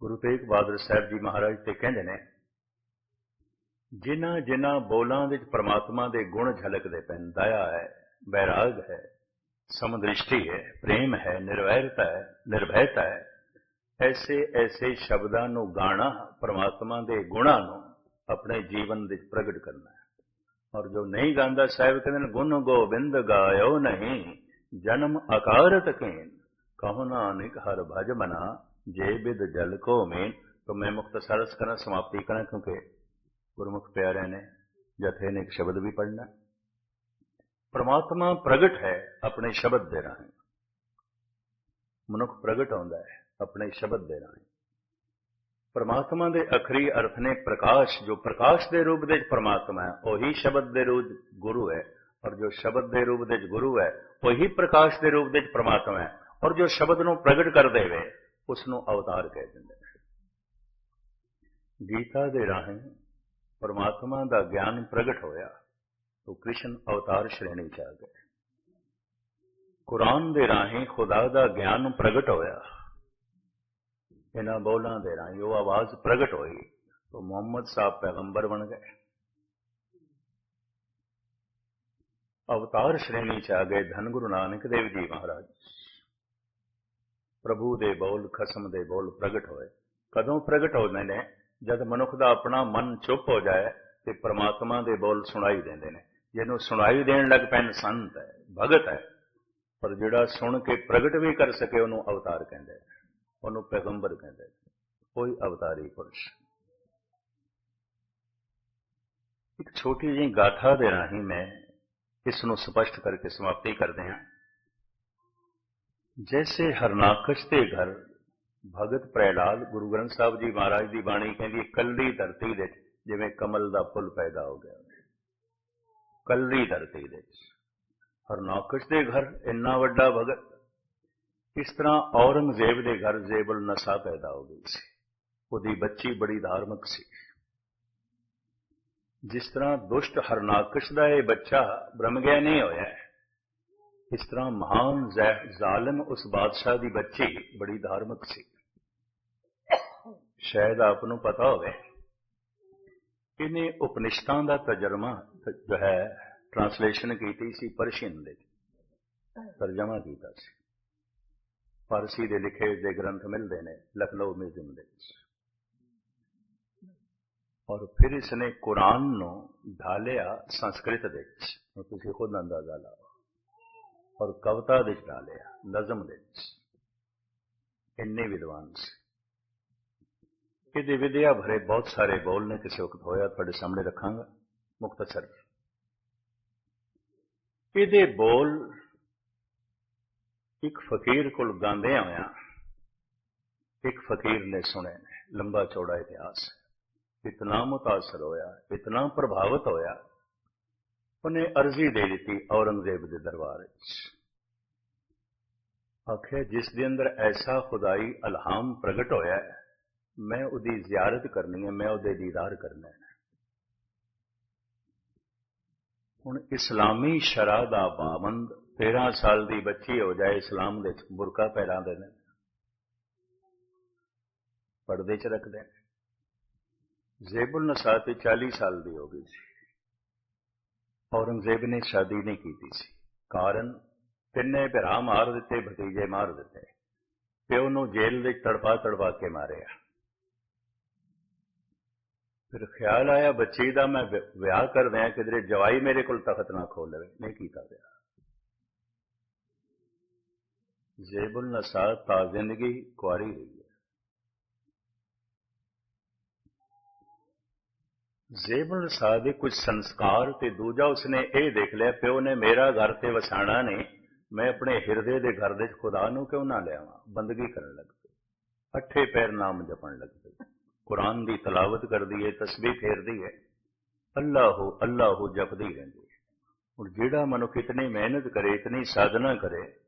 ਗੁਰੂ ਤੇਗ ਬਹਾਦਰ ਸਾਹਿਬ ਜੀ ਮਹਾਰਾਜ ਤੇ ਕਹਿੰਦੇ ਨੇ, ਜਿਨ੍ਹਾਂ ਜਿਨ੍ਹਾਂ ਬੋਲਾਂ ਵਿੱਚ ਪ੍ਰਮਾਤਮਾ ਦੇ ਗੁਣ ਝਲਕਦੇ ਪੈਣ, ਦਇਆ ਹੈ ਬੈਰਾਗ ਹੈ, ਸਮਦ੍ਰਿਸ਼ਟੀ ਹੈ, ਪ੍ਰੇਮ ਹੈ, ਨਿਰਵੈਰਤਾ ਹੈ, ਨਿਰਭੈਤਾ ਹੈ, ਐਸੇ ਐਸੇ ਸ਼ਬਦਾਂ ਨੂੰ ਗਾਣਾ, ਪ੍ਰਮਾਤਮਾ ਦੇ ਗੁਣਾਂ ਨੂੰ ਆਪਣੇ ਜੀਵਨ ਵਿੱਚ ਪ੍ਰਗਟ ਕਰਨਾ ਹੈ। ਔਰ ਜੋ ਨਹੀਂ ਗਾਉਂਦਾ ਸਾਹਿਬ ਕਹਿੰਦੇ ਨੇ, ਗੁਣ ਗੋਬਿੰਦ ਗਾਇਓ ਨਹੀਂ, ਜਨਮ ਅਕਾਰਤ ਕੇਨ, ਕਹੋ ਨਾਨਕ ਹਰ ਭਜ ਮਨਾ, ਜੇ ਬਿਦ ਜਲ ਕੋ ਮੇਨ। ਤੋ ਮੈਂ ਮੁਖਤਸਰ ਕਰਾਂ, ਸਮਾਪਤੀ ਕਰਾਂ, ਕਿਉਂਕਿ ਗੁਰਮੁਖ ਪਿਆਰੇ ਨੇ ਜਥੇ ਨੇ ਇੱਕ ਸ਼ਬਦ ਵੀ ਪੜਨਾ ਪਰਮਾਤਮਾ ਪ੍ਰਗਟ ਹੈ ਆਪਣੇ ਸ਼ਬਦ ਦੇ ਰਾਹੀਂ। ਮਨੁੱਖ ਪ੍ਰਗਟ ਹੁੰਦਾ ਹੈ ਆਪਣੇ ਸ਼ਬਦ ਦੇ ਰਾਹੀਂ। ਪਰਮਾਤਮਾ ਦੇ ਅਖਰੀ ਅਰਥ ਨੇ ਪ੍ਰਕਾਸ਼, ਜੋ ਪ੍ਰਕਾਸ਼ ਦੇ ਰੂਪ ਵਿੱਚ ਪਰਮਾਤਮਾ ਹੈ, ਉਹੀ ਸ਼ਬਦ ਦੇ ਰੂਪ ਗੁਰੂ ਹੈ, ਔਰ ਜੋ ਸ਼ਬਦ ਦੇ ਰੂਪ ਵਿੱਚ ਗੁਰੂ ਹੈ, ਉਹੀ ਪ੍ਰਕਾਸ਼ ਦੇ ਰੂਪ ਵਿੱਚ ਪਰਮਾਤਮਾ ਹੈ, ਔਰ ਜੋ ਸ਼ਬਦ ਨੂੰ ਪ੍ਰਗਟ ਕਰ ਦੇਵੇ ਉਸ ਨੂੰ ਅਵਤਾਰ ਕਹਿ ਦਿੰਦੇ ਗੀਤਾ ਦੇ ਰਾਹੀਂ ਪਰਮਾਤਮਾ ਦਾ ਗਿਆਨ ਪ੍ਰਗਟ ਹੋਇਆ तो ਕ੍ਰਿਸ਼ਨ ਅਵਤਾਰ ਸ਼੍ਰੇਣੀ ਚ ਆ ਗਏ। ਕੁਰਾਨ ਦੇ ਰਾਹੀਂ ਖੁਦਾ ਦਾ ਗਿਆਨ ਪ੍ਰਗਟ ਹੋਇਆ। ਇਹਨਾਂ ਬੋਲਾਂ ਦੇ ਰਾਹੀਂ ਉਹ ਆਵਾਜ਼ ਪ੍ਰਗਟ ਹੋਈ तो मोहम्मद साहब पैगंबर बन गए ਅਵਤਾਰ ਸ਼੍ਰੇਣੀ ਚ ਆ ਗਏ ਧੰਨ ਗੁਰੂ ਨਾਨਕ ਦੇਵ ਜੀ ਮਹਾਰਾਜ ਪ੍ਰਭੂ ਦੇ ਬੋਲ ਖਸਮ ਦੇ ਬੋਲ ਪ੍ਰਗਟ ਹੋਏ ਕਦੋਂ ਪ੍ਰਗਟ ਹੋਣੇ ਨੇ ਜਦ ਮਨੁੱਖ ਦਾ ਆਪਣਾ ਮਨ ਚੁੱਪ ਹੋ ਜਾਏ ਤੇ ਪ੍ਰਮਾਤਮਾ ਦੇ ਬੋਲ ਸੁਣਾਈ ਦਿੰਦੇ ਨੇ ਜਿਹਨੂੰ ਸੁਣਾਈ ਦੇਣ ਲੱਗ ਪੈਣ ਸੰਤ ਹੈ ਭਗਤ ਹੈ ਪਰ ਜਿਹੜਾ ਸੁਣ ਕੇ ਪ੍ਰਗਟ ਵੀ ਕਰ ਸਕੇ ਉਹਨੂੰ ਅਵਤਾਰ ਕਹਿੰਦੇ ਉਹਨੂੰ ਪੈਗੰਬਰ ਕਹਿੰਦੇ ਕੋਈ ਅਵਤਾਰੀ ਪੁਰਸ਼। ਇੱਕ ਛੋਟੀ ਜਿਹੀ ਗਾਥਾ ਦੇ ਰਾਹੀਂ ਮੈਂ ਇਸ ਨੂੰ ਸਪਸ਼ਟ ਕਰਕੇ ਸਮਾਪਤੀ ਕਰਦੇ ਹਾਂ। ਜੈਸੇ ਹਰਨਾਕਸ਼ ਦੇ ਘਰ ਭਗਤ ਪ੍ਰਹਿਲਾਦ ਗੁਰੂ ਗ੍ਰੰਥ ਸਾਹਿਬ ਜੀ ਮਹਾਰਾਜ ਦੀ ਬਾਣੀ ਕਹਿੰਦੀ, ਕੱਲੀ ਧਰਤੀ ਦੇ ਜਿਵੇਂ ਕਮਲ ਦਾ ਫੁੱਲ ਪੈਦਾ ਹੋ ਗਿਆ ਕੱਲੀ ਧਰਤੀ ਦੇ ਹਰਨਾਕਸ਼ ਦੇ ਘਰ ਇੰਨਾ ਵੱਡਾ ਭਗਤ ਇਸ ਤਰ੍ਹਾਂ ਔਰੰਗਜ਼ੇਬ ਦੇ ਘਰ ਜ਼ੇਬਲ ਨਸਾ ਪੈਦਾ ਹੋ ਗਈ ਸੀ। ਉਹਦੀ ਬੱਚੀ ਬੜੀ ਧਾਰਮਿਕ ਸੀ। ਜਿਸ ਤਰ੍ਹਾਂ ਦੁਸ਼ਟ ਹਰਨਾਕਸ਼ ਦਾ ਇਹ ਬੱਚਾ ਬ੍ਰਹਮ ਨਹੀਂ ਹੋਇਆ ਇਸ ਤਰ੍ਹਾਂ ਮਹਾਨ ਜ਼ਾਲਮ ਉਸ ਬਾਦਸ਼ਾਹ ਦੀ ਬੱਚੀ ਬੜੀ ਧਾਰਮਿਕ ਸੀ। ਸ਼ਾਇਦ ਆਪ ਨੂੰ ਪਤਾ ਹੋਵੇ, ਇਹਨੇ ਉਪਨਿਸ਼ਦਾਂ ਦਾ ਤਜਰਮਾ ਜੋ ਹੈ ਟ੍ਰਾਂਸਲੇਸ਼ਨ ਕੀਤੀ ਸੀ, ਪਰਸ਼ੀਅਨ ਦੇ ਤਰਜਮਾ ਕੀਤਾ ਸੀ। ਫਾਰਸੀ ਦੇ ਲਿਖੇ ਦੇ ਗ੍ਰੰਥ ਮਿਲਦੇ ਨੇ, ਲਖਨਊ ਮਿਊਜ਼ੀਅਮ ਦੇ ਵਿੱਚ। ਔਰ ਫਿਰ ਇਸਨੇ ਕੁਰਾਨ ਨੂੰ ਢਾਲਿਆ ਸੰਸਕ੍ਰਿਤ ਦੇ ਵਿੱਚ। ਤੁਸੀਂ ਖੁਦ ਅੰਦਾਜ਼ਾ ਲਾਓ। ਔਰ ਕਵਿਤਾ ਦੇ ਵਿੱਚ ਢਾਲਿਆ, ਨਜ਼ਮ ਦੇ ਵਿੱਚ। ਇੰਨੇ ਵਿਦਵਾਨ ਸੀ। ਇਹਦੇ ਵਿਦਿਆ ਭਰੇ ਬਹੁਤ ਸਾਰੇ ਬੋਲ ਨੇ, ਕਿਸੇ ਵਕਤ ਹੋਇਆ, ਤੁਹਾਡੇ ਸਾਹਮਣੇ ਰੱਖਾਂਗਾ। ਮੁਖਤਸਰ ਇਹਦੇ ਬੋਲ ਇੱਕ ਫਕੀਰ ਕੋਲ ਗਾਉਂਦੇ ਆਇਆ ਇੱਕ ਫਕੀਰ ਨੇ ਸੁਣੇ ਨੇ ਲੰਬਾ ਚੌੜਾ ਇਤਿਹਾਸ। ਇਤਨਾ ਮੁਤਾਸਰ ਹੋਇਆ, ਇਤਨਾ ਪ੍ਰਭਾਵਿਤ ਹੋਇਆ। ਉਹਨੇ ਅਰਜ਼ੀ ਦੇ ਦਿੱਤੀ ਔਰੰਗਜ਼ੇਬ ਦੇ ਦਰਬਾਰ ਵਿੱਚ। ਆਖਿਆ, ਜਿਸ ਦੇ ਅੰਦਰ ਐਸਾ ਖੁਦਾਈ ਅਲਹਾਮ ਪ੍ਰਗਟ ਹੋਇਆ ਹੈ, ਮੈਂ ਉਹਦੀ ਜ਼ਿਆਰਤ ਕਰਨੀ ਹੈ, ਮੈਂ ਉਹਦੇ ਦੀਦਾਰ ਕਰਨਾ ਹੈ। ਹੁਣ ਇਸਲਾਮੀ ਸ਼ਰਾ ਦਾ ਪਾਬੰਦ 13 ਸਾਲ ਦੀ ਬੱਚੀ ਹੋ ਜਾਏ ਇਸਲਾਮ ਦੇ ਬੁਰਕਾ ਪਹਿਰਾਉਂਦੇ ਨੇ। ਪਰਦੇ 'ਚ ਰੱਖਦੇ ਨੇ। ਜ਼ੇਬੁਲ ਨਸਾ ਤੇ 40 ਸਾਲ ਦੀ ਹੋ ਗਈ ਸੀ। ਔਰੰਗਜ਼ੇਬ ਨੇ ਸ਼ਾਦੀ ਨਹੀਂ ਕੀਤੀ ਸੀ। ਕਾਰਨ ਤਿੰਨੇ ਭਰਾ ਮਾਰ ਦਿੱਤੇ, ਭਤੀਜੇ ਮਾਰ ਦਿੱਤੇ। ਪਿਓ ਨੂੰ ਜੇਲ੍ਹ ਵਿੱਚ ਤੜਪਾ ਤੜਪਾ ਕੇ ਮਾਰਿਆ। ਫਿਰ ਖਿਆਲ ਆਇਆ, ਬੱਚੀ ਦਾ ਮੈਂ ਵਿਆਹ ਕਰ ਦਿਆਂ ਕਿਧਰੇ ਜਵਾਈ ਮੇਰੇ ਕੋਲ ਤਖਤ ਨਾ ਖੋਲ ਲਵੇ। ਨਹੀਂ ਕੀਤਾ ਵਿਆਹ। ਜ਼ੇਬੁਲ ਨਸਾ ਤਾਂ ਜ਼ਿੰਦਗੀ ਕੁਆਰੀ ਰਹੀ ਹੈ। ਜ਼ੇਬੁਲ ਨਸਾ ਦੇ ਕੁਝ ਸੰਸਕਾਰ ਤੇ ਦੂਜਾ ਉਸਨੇ ਇਹ ਦੇਖ ਲਿਆ, ਪਿਓ ਨੇ ਮੇਰਾ ਘਰ ਤੇ ਵਸਾਣਾ ਨਹੀਂ, ਮੈਂ ਆਪਣੇ ਹਿਰਦੇ ਦੇ ਘਰ ਦੇ ਖੁਦਾ ਨੂੰ ਕਿਉਂ ਨਾ ਲਿਆਵਾਂ ਬੰਦਗੀ ਕਰਨ ਲੱਗ ਪਈ। ਅੱਠੇ ਪੈਰ ਨਾਮ ਜਪਣ ਲੱਗ ਪਈ। ਕੁਰਾਨ ਦੀ ਤਲਾਵਤ ਕਰਦੀ ਹੈ, ਤਸਬੀਹ ਫੇਰਦੀ ਹੈ। ਅੱਲਾਹੂ ਅੱਲਾਹੂ ਜਪਦੀ ਰਹਿੰਦੀ ਹੈ। ਹੁਣ ਜਿਹੜਾ ਮਨੁੱਖ ਇਤਨੀ ਮਿਹਨਤ ਕਰੇ, ਇਤਨੀ ਸਾਧਨਾ ਕਰੇ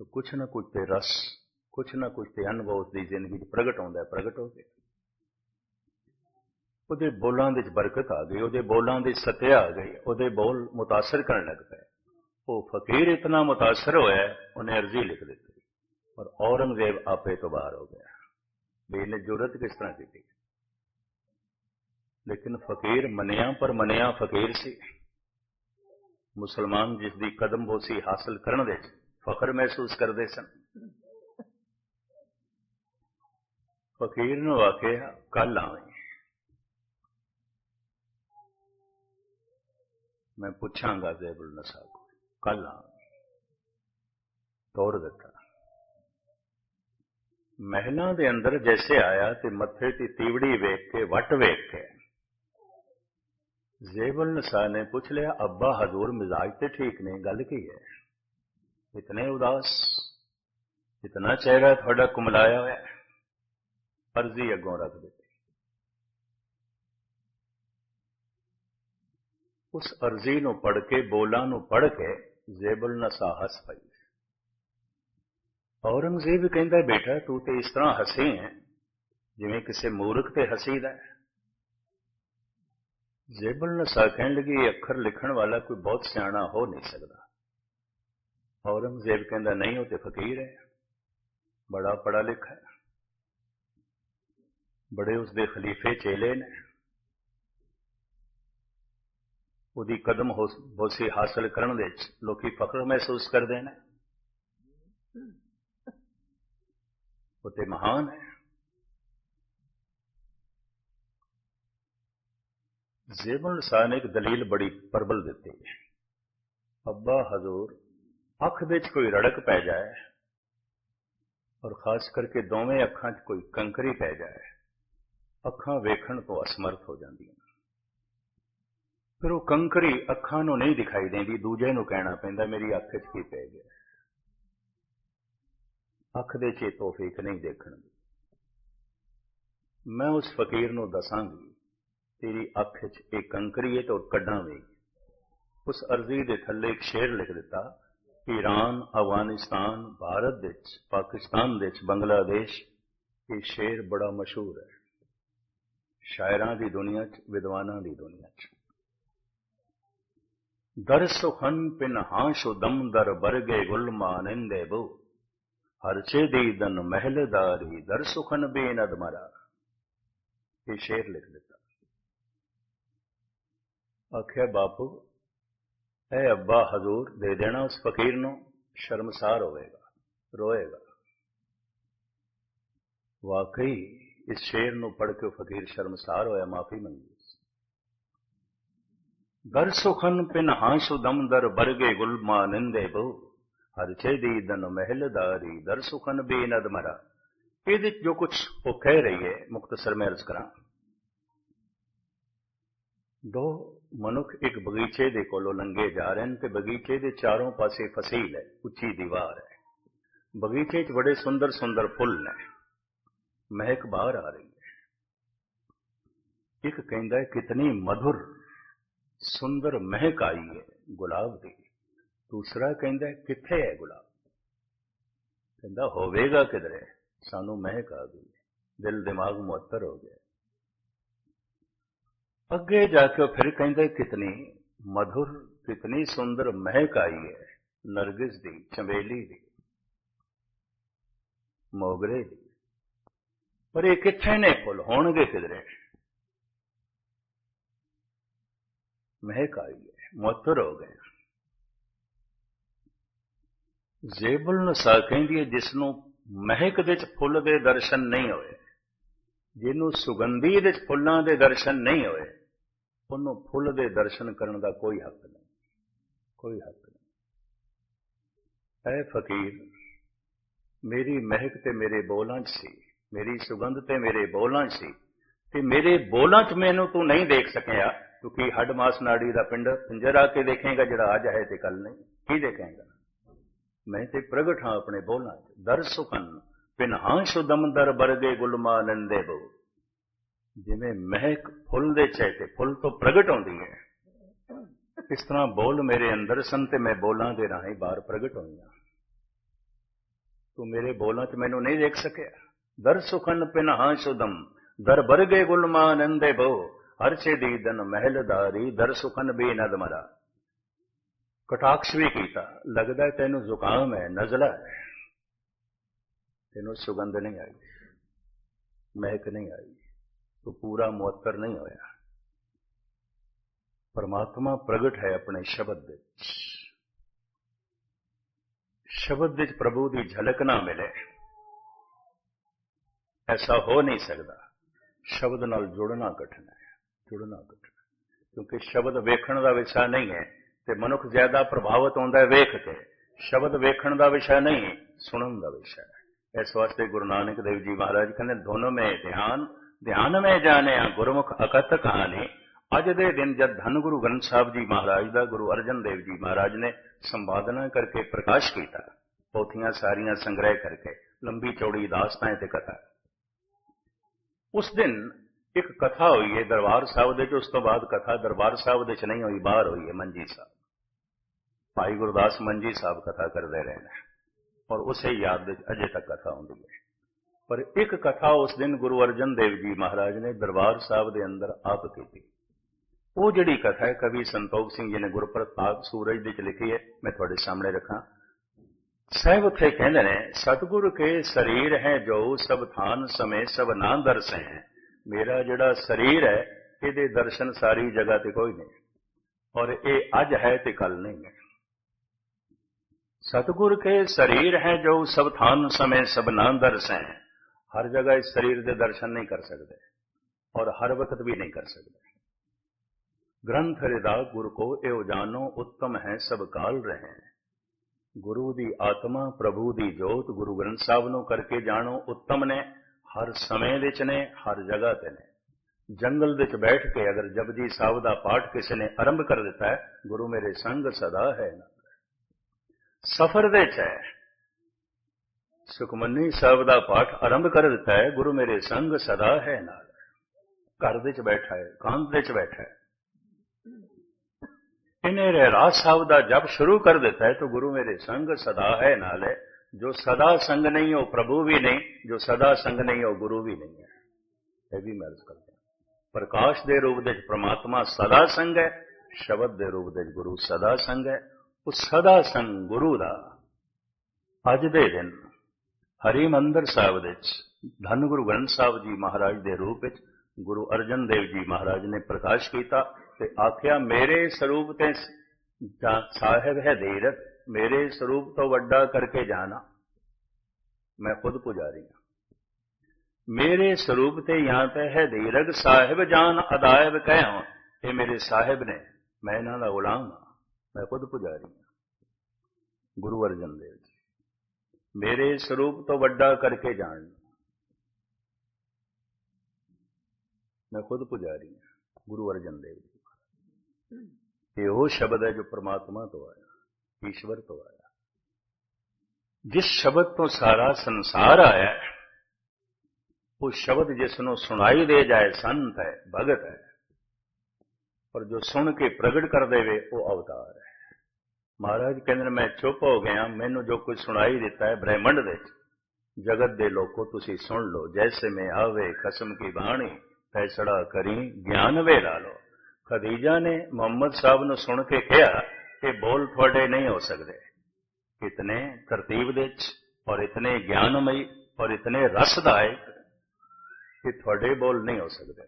ਤਾਂ ਕੁਛ ਨਾ ਕੁਛ ਤੇ ਰਸ, ਕੁਛ ਨਾ ਕੁਛ ਤੇ ਅਨੁਭਵ ਉਸ ਦੀ ਜ਼ਿੰਦਗੀ 'ਚ ਪ੍ਰਗਟ ਹੁੰਦਾ ਪ੍ਰਗਟ ਹੋ ਗਿਆ। ਉਹਦੇ ਬੋਲਾਂ ਦੇ ਵਿੱਚ ਬਰਕਤ ਆ ਗਈ, ਉਹਦੇ ਬੋਲਾਂ ਦੀ ਸਤਿਆ ਆ ਗਈ, ਉਹਦੇ ਬੋਲ ਮੁਤਾਸਰ ਕਰਨ ਲੱਗ ਪਏ। ਉਹ ਫਕੀਰ ਇਤਨਾ ਮੁਤਾਸਰ ਹੋਇਆ, ਉਹਨੇ ਅਰਜ਼ੀ ਲਿਖ ਦਿੱਤੀ ਔਰ ਔਰੰਗਜ਼ੇਬ ਆਪੇ ਤੋਂ ਬਾਹਰ ਹੋ ਗਿਆ। ਵੀ ਇਹਨੇ ਜੁਰਤ ਕਿਸ ਤਰ੍ਹਾਂ ਕੀਤੀ? ਲੇਕਿਨ ਫਕੀਰ ਮੰਨਿਆ ਪਰ ਮੰਨਿਆ ਫਕੀਰ ਸੀ। ਮੁਸਲਮਾਨ ਜਿਸ ਦੀ ਕਦਮ ਬੋਸੀ ਹਾਸਲ ਕਰਨ ਦੇ ਫਖਰ ਮਹਿਸੂਸ ਕਰਦੇ ਸਨ। ਫਕੀਰ ਨੂੰ ਵਾਕਿਆ ਕੱਲ ਆਵੇਂ ਮੈਂ ਪੁੱਛਾਂਗਾ ਜ਼ੇਬੁਲ ਨਸਾ ਕੋ ਕੱਲ ਆਵੇਂ ਤੋਰ ਦਿੱਤਾ। ਮਹਿਲਾਂ ਦੇ ਅੰਦਰ ਜੈਸੇ ਆਇਆ ਤੇ ਮੱਥੇ ਤੇ ਤੀਵੜੀ ਵੇਖ ਕੇ, ਵਟ ਵੇਖ ਕੇ ਜ਼ੇਬੁਲ ਨਸਾ ਨੇ ਪੁੱਛ ਲਿਆ, ਅੱਬਾ, ਹਜ਼ੂਰ ਮਿਜ਼ਾਜ ਤੇ ਠੀਕ ਨੇ, ਗੱਲ ਕੀ ਹੈ? ਇਤਨੇ ਉਦਾਸ ਇਤਨਾ ਚਿਹਰਾ ਤੁਹਾਡਾ ਕੁਮਲਾਇਆ ਹੋਇਆ ਅਰਜ਼ੀ ਅੱਗੋਂ ਰੱਖ ਦਿੱਤੀ ਉਸ ਅਰਜ਼ੀ ਨੂੰ ਪੜ੍ਹ ਕੇ ਬੋਲਾਂ ਨੂੰ ਪੜ੍ਹ ਕੇ ਜੇਬਲ ਨਸਾ ਹੱਸ ਪਈ ਔਰੰਗਜ਼ੇਬ ਕਹਿੰਦਾ ਬੇਟਾ ਤੂੰ ਤੇ ਇਸ ਤਰ੍ਹਾਂ ਹੱਸੇ ਹੈ ਜਿਵੇਂ ਕਿਸੇ ਮੂਰਖ ਤੇ ਹਸੀਦਾ ਹੈ ਜ਼ੇਬਲ ਨਸਾ ਕਹਿਣ ਲੱਗੀ ਇਹ ਅੱਖਰ ਲਿਖਣ ਵਾਲਾ ਕੋਈ ਬਹੁਤ ਸਿਆਣਾ ਹੋ ਨਹੀਂ ਸਕਦਾ ਔਰੰਗਜ਼ੇਬ ਕਹਿੰਦਾ ਨਹੀਂ ਉਹ ਤੇ ਫਕੀਰ ਹੈ। ਬੜਾ ਪੜਾ ਲਿਖਾ ਹੈ। ਬੜੇ ਉਸਦੇ ਖਲੀਫੇ ਚੇਲੇ ਨੇ। ਉਹਦੀ ਕਦਮ ਹੋਸੀ, ਹਾਸਲ ਕਰਨ ਵਿੱਚ ਲੋਕੀ ਫਖਰ ਮਹਿਸੂਸ ਕਰਦੇ ਨੇ। ਉਹ ਤੇ ਮਹਾਨ ਹੈ। ਜ਼ੇਬਨ ਸਾਹ ਨੇ ਇੱਕ ਦਲੀਲ ਬੜੀ ਪ੍ਰਬਲ ਦਿੱਤੀ ਹੈ। ਅੱਬਾ ਹਜ਼ੂਰ ਅੱਖ ਦੇ ਵਿੱਚ ਕੋਈ ਰੜਕ ਪੈ ਜਾਏ ਔਰ ਖਾਸ ਕਰਕੇ ਦੋਵੇਂ ਅੱਖਾਂ 'ਚ ਕੋਈ ਕੰਕਰੀ ਪੈ ਜਾਏ, ਅੱਖਾਂ ਵੇਖਣ ਤੋਂ ਅਸਮਰਥ ਹੋ ਜਾਂਦੀਆਂ ਫਿਰ ਉਹ ਕੰਕਰੀ ਅੱਖਾਂ ਨੂੰ ਨਹੀਂ ਦਿਖਾਈ ਦਿੰਦੀ, ਦੂਜੇ ਨੂੰ ਕਹਿਣਾ ਪੈਂਦਾ, ਮੇਰੀ ਅੱਖ 'ਚ ਕੀ ਪੈ ਗਿਆ? ਅੱਖ ਦੇ ਚੇ ਤੋਫੀਕ ਨਹੀਂ ਦੇਖਣ ਦੀ ਮੈਂ ਉਸ ਫਕੀਰ ਨੂੰ ਦੱਸਾਂਗੀ, ਤੇਰੀ ਅੱਖ 'ਚ ਇਹ ਕੰਕਰੀ ਹੈ ਤੇ ਉਹ ਕੱਢਾਂਗੇ ਉਸ ਅਰਜ਼ੀ ਦੇ ਥੱਲੇ ਇੱਕ ਸ਼ੇਰ ਲਿਖ ਦਿੱਤਾ ਈਰਾਨ, ਅਫਗਾਨਿਸਤਾਨ, ਭਾਰਤ ਵਿੱਚ, ਪਾਕਿਸਤਾਨ ਵਿੱਚ, ਬੰਗਲਾਦੇਸ਼, ਇਹ ਸ਼ੇਰ ਬੜਾ ਮਸ਼ਹੂਰ ਹੈ। ਸ਼ਾਇਰਾਂ ਦੀ ਦੁਨੀਆ 'ਚ, ਵਿਦਵਾਨਾਂ ਦੀ ਦੁਨੀਆ 'ਚ। ਦਰ ਸੁਖਨ ਪਿਨ ਹਾਂਸ਼ੁ ਦਮ ਦਰ ਬਰਗੇ ਗੁਲ ਮਾਨੰਦੇ ਬੋ। ਹਰਚੇ ਦੀ ਦਨ ਮਹਿਲਦਾਰੀ ਦਰ ਸੁਖਨ ਬੇਨਦ ਮਰਾ। ਇਹ ਸ਼ੇਰ ਲਿਖ ਦਿੱਤਾ। ਆਖਿਆ, ਬਾਪੂ ਐ ਅੱਬਾ ਹਜ਼ੂਰ, ਦੇ ਦੇਣਾ ਉਸ ਫਕੀਰ ਨੂੰ, ਸ਼ਰਮਸਾਰ ਹੋਵੇਗਾ, ਰੋਏਗਾ। ਵਾਕਈ, ਇਸ ਸ਼ੇਰ ਨੂੰ ਪੜ੍ਹ ਕੇ ਫਕੀਰ ਸ਼ਰਮਸਾਰ ਹੋਇਆ, ਮਾਫੀ ਮੰਗੀ ਦਰ ਸੁਖਨ ਪਿਨ ਹਾਂਸੁ ਦਮ ਦਰ ਬਰਗੇ ਗੁਲਮਾ ਨਿੰਦੇ ਬਹੁ ਹਰ ਚੇਦੀ ਦਨ ਮਹਿਲਦਾਰੀ ਦਰ ਸੁਖਨ ਬੇਨਦ ਮਰਾ। ਇਹਦੇ ਜੋ ਕੁਝ ਉਹ ਕਹਿ ਰਹੀ ਹੈ ਮੁਖਤਸਰ ਮੈਂ ਅਰਜ਼ ਕਰਾਂ। ਦੋ ਮਨੁੱਖ ਇੱਕ ਬਗੀਚੇ ਦੇ ਕੋਲੋਂ ਲੰਘੇ ਜਾ ਰਹੇ ਨੇ ਤੇ ਬਗੀਚੇ ਦੇ ਚਾਰੋਂ ਪਾਸੇ ਫਸੀਲ ਹੈ, ਉੱਚੀ ਦੀਵਾਰ ਹੈ। ਬਗੀਚੇ 'ਚ ਬੜੇ ਸੁੰਦਰ ਸੁੰਦਰ ਫੁੱਲ ਨੇ। ਮਹਿਕ ਬਾਹਰ ਆ ਰਹੀ ਹੈ। ਇੱਕ ਕਹਿੰਦਾ ਹੈ, ਕਿਤਨੀ ਮధుਰ ਸੁੰਦਰ ਮਹਿਕ ਆਈ ਹੈ ਗੁਲਾਬ ਦੀ। ਦੂਸਰਾ ਕਹਿੰਦਾ ਕਿੱਥੇ ਹੈ ਗੁਲਾਬ? ਕਹਿੰਦਾ, ਹੋਵੇਗਾ ਕਿਧਰੇ। ਸਾਨੂੰ ਮਹਿਕ ਆ ਗਈ ਦਿਲ ਦਿਮਾਗ ਮੁਅੱਤਰ ਹੋ ਗਿਆ ਅੱਗੇ ਜਾ ਕੇ ਫਿਰ ਕਹਿੰਦਾ ਕਿਤਨੀ ਮਧੁਰ, ਕਿਤਨੀ ਸੁੰਦਰ ਮਹਿਕ ਆਈ ਹੈ, ਨਰਗਿਸ ਦੀ ਚੰਬੇਲੀ ਦੀ, ਮੋਗਰੇ ਦੀ। ਪਰ ਇਹ ਕਿੱਥੇ ਨੇ ਫੁੱਲ ਹੋਣਗੇ ਕਿਧਰੇ? ਮਹਿਕ ਆਈ ਹੈ, ਮੋਤਰ ਹੋ ਗਏ। ਜੇਬਲ ਨਸਾ ਕਹਿੰਦੀ ਹੈ ਜਿਸ ਨੂੰ ਮਹਿਕ ਵਿੱਚ ਫੁੱਲ ਦੇ ਦਰਸ਼ਨ ਨਹੀਂ ਹੋਏ, ਜਿਹਨੂੰ ਸੁਗੰਧੀ ਵਿੱਚ ਫੁੱਲਾਂ ਦੇ ਦਰਸ਼ਨ ਨਹੀਂ ਹੋਏ ਉਹਨੂੰ ਫੁੱਲ ਦੇ ਦਰਸ਼ਨ ਕਰਨ ਦਾ ਕੋਈ ਹੱਕ ਨਹੀਂ। ਕੋਈ ਹੱਕ ਨਹੀਂ। ਐ ਫਕੀਰ, ਮੇਰੀ ਮਹਿਕ ਤੇ ਮੇਰੇ ਬੋਲਾਂ 'ਚ ਸੀ, ਮੇਰੀ ਸੁਗੰਧ ਤੇ ਮੇਰੇ ਬੋਲਾਂ 'ਚ ਸੀ, ਤੇ ਮੇਰੇ ਬੋਲਾਂ 'ਚ ਮੈਨੂੰ ਤੂੰ ਨਹੀਂ ਦੇਖ ਸਕਿਆ, ਕਿਉਂਕਿ ਹੱਡ ਮਾਸ ਨਾੜੀ ਦਾ ਪਿੰਡ ਪੰਜਰਾ ਕੇ ਦੇਖੇਗਾ, ਜਿਹੜਾ ਅੱਜ ਹੈ ਤੇ ਕੱਲ ਨਹੀਂ, ਕੀ ਦੇਖੇਗਾ? ਮੈਂ ਤੇ ਪ੍ਰਗਟ ਹਾਂ ਆਪਣੇ ਬੋਲਾਂ 'ਚ, ਦਰ ਸੁਖਨ ਪਿਨਹਾਂ ਸ਼ੁਦਮ ਦਰ ਬਰਗੇ ਗੁਲਮਾ ਨੰਦੇ ਬੋ। ਜਿਵੇਂ ਮਹਿਕ ਫੁੱਲ ਦੇ ਚੈਤੇ ਫੁੱਲ ਤੋਂ ਪ੍ਰਗਟ ਹੁੰਦੀ ਹੈ। ਇਸ ਤਰ੍ਹਾਂ ਬੋਲ ਮੇਰੇ ਅੰਦਰ ਸਨ ਤੇ ਮੈਂ ਬੋਲਾਂ ਦੇ ਰਾਹੀਂ ਬਾਹਰ ਪ੍ਰਗਟ ਹੋਈਆਂ ਤੂੰ ਮੇਰੇ ਬੋਲਾਂ 'ਚ ਮੈਨੂੰ ਨਹੀਂ ਦੇਖ ਸਕਿਆ। ਦਰ ਸੁਖਨ ਪਿਨਹਾਂ ਸ਼ੁਦਮ ਦਰ ਬਰਗੇ ਗੁਲਮਾ ਨੰਦੇ ਬੋ ਹਰਚੇ ਦੀ ਦਨ ਮਹਿਲਦਾਰੀ ਦਰ ਸੁਖਨ ਬੇਨਦ ਮਰਾ। ਕਟਾਕਸ਼ ਵੀ ਕੀਤਾ, ਲੱਗਦਾ ਤੈਨੂੰ ਜ਼ੁਕਾਮ ਹੈ, ਨਜ਼ਲਾ ਹੈ। ਤੈਨੂੰ ਸੁਗੰਧ ਨਹੀਂ ਆਈ, ਮਹਿਕ ਨਹੀਂ ਆਈ। ਤੂੰ ਪੂਰਾ ਮੁਅੱਤਰ ਨਹੀਂ ਹੋਇਆ ਪਰਮਾਤਮਾ ਪ੍ਰਗਟ ਹੈ ਆਪਣੇ ਸ਼ਬਦ ਵਿੱਚ ਸ਼ਬਦ ਵਿੱਚ ਪ੍ਰਭੂ ਦੀ ਝਲਕ ਨਾ ਮਿਲੇ ਐਸਾ ਹੋ ਨਹੀਂ ਸਕਦਾ ਸ਼ਬਦ ਨਾਲ ਜੁੜਨਾ ਕਠਿਨ ਹੈ ਜੁੜਨਾ ਕਠਿਨ ਕਿਉਂਕਿ ਸ਼ਬਦ ਵੇਖਣ ਦਾ ਵਿਸ਼ਾ ਨਹੀਂ ਹੈ ਤੇ ਮਨੁੱਖ ਜ਼ਿਆਦਾ ਪ੍ਰਭਾਵਿਤ ਹੁੰਦਾ ਹੈ ਵੇਖ ਕੇ ਸ਼ਬਦ ਵੇਖਣ ਦਾ ਵਿਸ਼ਾ ਨਹੀਂ ਸੁਣਨ ਦਾ ਵਿਸ਼ਾ ਹੈ ਇਸ ਵਾਸਤੇ ਗੁਰੂ ਨਾਨਕ ਦੇਵ ਜੀ ਮਹਾਰਾਜ ਕਹਿੰਦੇ ਦੋਨੋਂ ਮੇ ਧਿਆਨ ਧਿਆਨ ਮੇ ਜਾਣਿਆ ਗੁਰਮੁਖ ਅਕਤ ਕਹਾਣੀ ਅੱਜ ਦੇ ਦਿਨ ਜਦ ਧੰਨ ਗੁਰੂ ਗ੍ਰੰਥ ਸਾਹਿਬ ਜੀ ਮਹਾਰਾਜ ਦਾ ਗੁਰੂ ਅਰਜਨ ਦੇਵ ਜੀ ਮਹਾਰਾਜ ਨੇ ਸੰਵਾਦਨਾ ਕਰਕੇ ਪ੍ਰਕਾਸ਼ ਕੀਤਾ ਪੋਥੀਆਂ ਸਾਰੀਆਂ ਸੰਗ੍ਰਹਿ ਕਰਕੇ ਲੰਬੀ ਚੌੜੀ ਦਾਸਤਾਂ ਤੇ ਕਥਾ ਉਸ ਦਿਨ ਇੱਕ ਕਥਾ ਹੋਈ ਹੈ ਦਰਬਾਰ ਸਾਹਿਬ ਦੇ ਚ ਉਸ ਤੋਂ ਬਾਅਦ ਕਥਾ ਦਰਬਾਰ ਸਾਹਿਬ ਦੇ ਚ ਨਹੀਂ ਹੋਈ ਬਾਹਰ ਹੋਈ ਹੈ ਮੰਜੀ ਸਾਹਿਬ ਭਾਈ ਗੁਰਦਾਸ ਮੰਜੀ ਸਾਹਿਬ ਕਥਾ ਕਰਦੇ ਰਹੇ ਨੇ ਔਰ ਉਸੇ ਯਾਦ ਵਿੱਚ ਅਜੇ ਤੱਕ ਕਥਾ ਹੁੰਦੀ ਹੈ ਪਰ ਇੱਕ ਕਥਾ ਉਸ ਦਿਨ ਗੁਰੂ ਅਰਜਨ ਦੇਵ ਜੀ ਮਹਾਰਾਜ ਨੇ ਦਰਬਾਰ ਸਾਹਿਬ ਦੇ ਅੰਦਰ ਆਪ ਕੀਤੀ। ਉਹ ਜਿਹੜੀ ਕਥਾ ਹੈ, ਕਵੀ ਸੰਤੋਖ ਸਿੰਘ ਜੀ ਨੇ ਗੁਰਪ੍ਰਤਾਪ ਸੂਰਜ ਦੇ ਚ ਲਿਖੀ ਹੈ, ਮੈਂ ਤੁਹਾਡੇ ਸਾਹਮਣੇ ਰੱਖਾਂ। ਸਾਹਿਬ ਉੱਥੇ ਕਹਿੰਦੇ ਨੇ, ਸਤਿਗੁਰ ਕੇ ਸਰੀਰ ਹੈ ਜੋ ਸਭ ਥਾਨ ਸਮੇਂ ਸਭ ਨਾਂ ਦਰਸ ਹੈ। ਮੇਰਾ ਜਿਹੜਾ ਸਰੀਰ ਹੈ, ਇਹਦੇ ਦਰਸ਼ਨ ਸਾਰੀ ਜਗ੍ਹਾ ਤੇ ਕੋਈ ਨਹੀਂ। ਔਰ ਇਹ ਅੱਜ ਹੈ ਤੇ ਕੱਲ ਨਹੀਂ ਹੈ। ਸਤਿਗੁਰ ਕੇ ਸਰੀਰ ਹੈ ਜੋ ਸਭ ਥਾਨ ਸਮੇਂ ਸਭ ਨਾਂ ਦਰਸ ਹੈ। ਹਰ ਜਗ੍ਹਾ ਇਸ ਸਰੀਰ ਦੇ ਦਰਸ਼ਨ ਨਹੀਂ ਕਰ ਸਕਦੇ ਔਰ ਹਰ ਵਕਤ ਵੀ ਨਹੀਂ ਕਰ ਸਕਦੇ ਗ੍ਰੰਥ ਰਿਦਾ ਗੁਰ ਕੋ ਇਹੋ ਜਾਣੋ ਉੱਤਮ ਹੈ ਸਭ ਕਾਲ ਰਹੇ ਗੁਰੂ ਦੀ ਆਤਮਾ ਪ੍ਰਭੂ ਦੀ ਜੋਤ ਗੁਰੂ ਗ੍ਰੰਥ ਸਾਹਿਬ ਨੂੰ ਕਰਕੇ ਜਾਣੋ ਉੱਤਮ ਨੇ ਹਰ ਸਮੇਂ ਵਿੱਚ ਨੇ ਹਰ ਜਗ੍ਹਾ ਤੇ ਨੇ ਜੰਗਲ ਵਿੱਚ ਬੈਠ ਕੇ ਅਗਰ ਜਪਜੀ ਸਾਹਿਬ ਦਾ ਪਾਠ ਕਿਸੇ ਨੇ ਆਰੰਭ ਕਰ ਦਿੱਤਾ ਹੈ ਗੁਰੂ ਮੇਰੇ ਸੰਗ ਸਦਾ ਹੈ ਨਾ ਸਫਰ ਦੇ ਚ ਹੈ ਸੁਖਮਨੀ ਸਾਹਿਬ ਦਾ ਪਾਠ ਆਰੰਭ ਕਰ ਦਿੱਤਾ ਹੈ, ਗੁਰੂ ਮੇਰੇ ਸੰਗ ਸਦਾ ਹੈ ਨਾਲ। ਘਰ ਦੇ ਚ ਬੈਠਾ ਹੈ ਕਾਂਤ ਦੇ ਚ ਬੈਠਾ ਹੈ। ਇਹਨੇ ਰਹਿਰਾਜ ਸਾਹਿਬ ਦਾ ਜਪ ਸ਼ੁਰੂ ਕਰ ਦਿੱਤਾ ਹੈ, ਤਾਂ ਗੁਰੂ ਮੇਰੇ ਸੰਗ ਸਦਾ ਹੈ ਨਾਲ ਹੈ। ਜੋ ਸਦਾ ਸੰਗ ਨਹੀਂ, ਉਹ ਪ੍ਰਭੂ ਵੀ ਨਹੀਂ, ਜੋ ਸਦਾ ਸੰਗ ਨਹੀਂ, ਉਹ ਗੁਰੂ ਵੀ ਨਹੀਂ ਹੈ। ਇਹ ਵੀ ਮੈਂ ਅਰਜ਼ ਕਰਦਾ ਪ੍ਰਕਾਸ਼ ਦੇ ਰੂਪ ਵਿੱਚ ਪ੍ਰਮਾਤਮਾ ਸਦਾ ਸੰਗ ਹੈ, ਸ਼ਬਦ ਦੇ ਰੂਪ ਵਿੱਚ ਗੁਰੂ ਸਦਾ ਸੰਗ ਹੈ। ਉਹ ਸਦਾ ਸੰਗ ਗੁਰੂ ਦਾ ਅੱਜ ਦੇ ਦਿਨ ਹਰੀ ਮੰਦਰ ਸਾਹਿਬ ਵਿੱਚ, ਧੰਨ ਗੁਰੂ ਗ੍ਰੰਥ ਸਾਹਿਬ ਜੀ ਮਹਾਰਾਜ ਦੇ ਰੂਪ ਵਿੱਚ, ਗੁਰੂ ਅਰਜਨ ਦੇਵ ਜੀ ਮਹਾਰਾਜ ਨੇ ਪ੍ਰਕਾਸ਼ ਕੀਤਾ ਤੇ ਆਖਿਆ, ਮੇਰੇ ਸਰੂਪ ਤੇ ਸਾਹਿਬ ਹੈ ਧੀਰਤ ਮੇਰੇ ਸਰੂਪ ਤੋਂ ਵੱਡਾ ਕਰਕੇ ਜਾਣਾ। ਮੈਂ ਖੁਦ ਪੁਜਾਰੀ ਹਾਂ। ਮੇਰੇ ਸਰੂਪ ਤੇ ਯਹਾਂ ਤੇ ਹੈ ਧੀਰਗ ਸਾਹਿਬ ਜਾਨ ਅਦਾਇਬ ਕਹਿਓ ਇਹ ਮੇਰੇ ਸਾਹਿਬ ਨੇ, ਮੈਂ ਇਹਨਾਂ ਦਾ ਗੁਲਾਮ ਹਾਂ। ਮੈਂ ਖੁਦ ਪੁਜਾਰੀ ਹਾਂ। ਗੁਰੂ ਅਰਜਨ ਦੇਵ ਜੀ। ਮੇਰੇ ਸਰੂਪ ਤੋਂ ਵੱਡਾ ਕਰਕੇ ਜਾਣ। ਮੈਂ ਖੁਦ ਪੁਜਾਰੀ ਹਾਂ, ਗੁਰੂ ਅਰਜਨ ਦੇਵ ਜੀ ਇਹ ਉਹ ਸ਼ਬਦ ਹੈ ਜੋ ਪ੍ਰਮਾਤਮਾ ਤੋਂ ਆਇਆ, ਈਸ਼ਵਰ ਤੋਂ ਆਇਆ। ਜਿਸ ਸ਼ਬਦ ਤੋਂ ਸਾਰਾ ਸੰਸਾਰ ਆਇਆ ਹੈ, ਉਹ ਸ਼ਬਦ ਜਿਸ ਨੂੰ ਸੁਣਾਈ ਦੇ ਜਾਏ, ਸੰਤ ਹੈ, ਭਗਤ ਹੈ, ਪਰ ਜੋ ਸੁਣ ਕੇ ਪ੍ਰਗਟ ਕਰ ਦੇਵੇ, ਉਹ ਅਵਤਾਰ ਹੈ। ਮਹਾਰਾਜ ਕਹਿੰਦੇ ਨੇ, ਮੈਂ ਚੁੱਪ ਹੋ ਗਿਆ, ਮੈਨੂੰ ਜੋ ਕੁਝ ਸੁਣਾਈ ਦਿੱਤਾ ਹੈ ਬ੍ਰਹਿਮੰਡ ਦੇ ਜਗਤ ਦੇ ਲੋਕੋ, ਤੁਸੀਂ ਸੁਣ ਲਓ, ਜੈਸੇ ਮੈਂ ਆਵੇ, ਖਸਮ ਕੀ ਬਾਣੀ, ਫੈਸਲਾ ਕਰੀ, ਗਿਆਨ ਵੇ ਲਾ ਲਓ। ਖਦੀਜਾ ਨੇ ਮੁਹੰਮਦ ਸਾਹਿਬ ਨੂੰ ਸੁਣ ਕੇ ਕਿਹਾ ਕਿ ਬੋਲ ਤੁਹਾਡੇ ਨਹੀਂ ਹੋ ਸਕਦੇ। ਇਤਨੇ ਤਰਤੀਬ ਦੇ ਵਿੱਚ, ਔਰ ਇਤਨੇ ਗਿਆਨਮਈ, ਔਰ ਇਤਨੇ ਰਸਦਾਇਕ ਕਿ ਤੁਹਾਡੇ ਬੋਲ ਨਹੀਂ ਹੋ ਸਕਦੇ।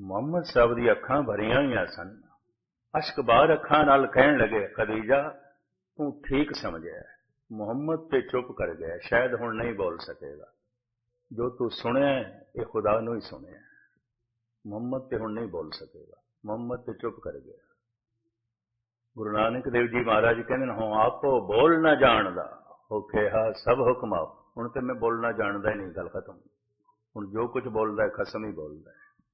ਮੁਹੰਮਦ ਸਾਹਿਬ ਦੀ ਅੱਖਾਂ ਭਰੀਆਂ ਹੋਈਆਂ ਸਨ। ਅਸ਼ਕ ਅੱਖਾਂ ਨਾਲ ਕਹਿਣ ਲੱਗੇ ਖਦੀਜਾ ਤੂੰ ਠੀਕ ਸਮਝਿਆ ਮੁਹੰਮਦ ਤੇ ਚੁੱਪ ਕਰ ਗਿਆ ਸ਼ਾਇਦ ਹੁਣ ਨਹੀਂ ਬੋਲ ਸਕੇਗਾ। ਜੋ ਤੂੰ ਸੁਣਿਆ ਇਹ ਖੁਦਾ ਨੂੰ ਹੀ ਸੁਣਿਆ ਮੁਹੰਮਦ ਤੇ ਹੁਣ ਨਹੀਂ ਬੋਲ ਸਕੇਗਾ। ਮੁਹੰਮਦ ਤੇ ਚੁੱਪ ਕਰ ਗਿਆ ਗੁਰੂ ਨਾਨਕ ਦੇਵ ਜੀ ਮਹਾਰਾਜ ਕਹਿੰਦੇ ਨੇ, ਹਾਂ, ਆਪੋ ਬੋਲ ਨਾ ਜਾਣਦਾ। ਹੋ ਕਿਹਾ, ਸਭ ਹੁਕਮ ਆਪ। ਹੁਣ ਤੇ ਮੈਂ ਬੋਲਣਾ ਜਾਣਦਾ ਹੀ ਨਹੀਂ, ਗੱਲ ਖਤਮ। ਹੁਣ ਜੋ ਕੁਝ ਬੋਲਦਾ ਹੈ, ਖਸਮ ਹੀ ਬੋਲਦਾ ਹੈ।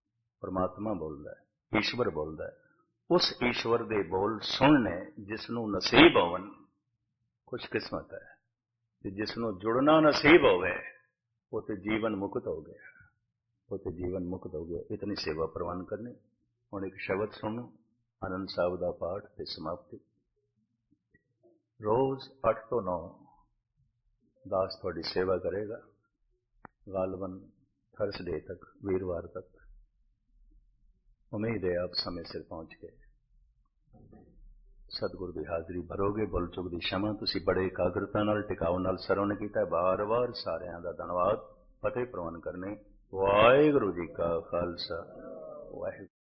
ਪਰਮਾਤਮਾ ਬੋਲਦਾ ਹੈ। ਈਸ਼ਵਰ ਬੋਲਦਾ ਹੈ। ਉਸ ਈਸ਼ਵਰ ਦੇ ਬੋਲ ਸੁਣਨੇ ਜਿਸ ਨੂੰ ਨਸੀਬ ਹੋਵਨ ਖੁਸ਼ਕਿਸਮਤ ਹੈ ਤੇ ਜਿਸ ਨੂੰ ਜੁੜਨਾ ਨਸੀਬ ਹੋਵੇ, ਉਹ ਤੇ ਜੀਵਨ ਮੁਕਤ ਹੋ ਗਿਆ। ਉਹ ਤੇ ਜੀਵਨ ਮੁਕਤ ਹੋ ਗਿਆ। ਇਤਨੀ ਸੇਵਾ ਪ੍ਰਵਾਨ ਕਰਨੀ। ਹੁਣ ਇੱਕ ਸ਼ਬਦ ਸੁਣੋ, ਆਨੰਦ ਸਾਹਿਬ ਦਾ ਪਾਠ ਤੇ ਸਮਾਪਤੀ। ਰੋਜ਼ 8 ਤੋਂ 9 ਦਾਸ ਤੁਹਾਡੀ ਸੇਵਾ ਕਰੇਗਾ। ਗਾਲਬਨ ਥਰਸਡੇ ਤੱਕ, ਵੀਰਵਾਰ ਤੱਕ। ਉਮੀਦ ਹੈ ਆਪ ਸਮੇਂ ਸਿਰ ਪਹੁੰਚ ਗਏ ਸਤਿਗੁਰ ਦੀ ਹਾਜ਼ਰੀ ਭਰੋਗੇ, ਬੁੱਲ ਚੁੱਕ ਦੀ ਸ਼ਮਾ, ਤੁਸੀਂ ਬੜੇ ਇਕਾਗਰਤਾ ਨਾਲ ਟਿਕਾਉ ਨਾਲ ਸਰਵਣ ਕੀਤਾ। ਬਾਰ-ਬਾਰ ਸਾਰਿਆਂ ਦਾ ਧੰਨਵਾਦ। ਫਤਿਹ ਪ੍ਰਵਾਨ ਕਰਨੇ। ਵਾਹਿਗੁਰੂ ਜੀ ਕਾ ਖਾਲਸਾ। ਵਾਹਿਗੁਰੂ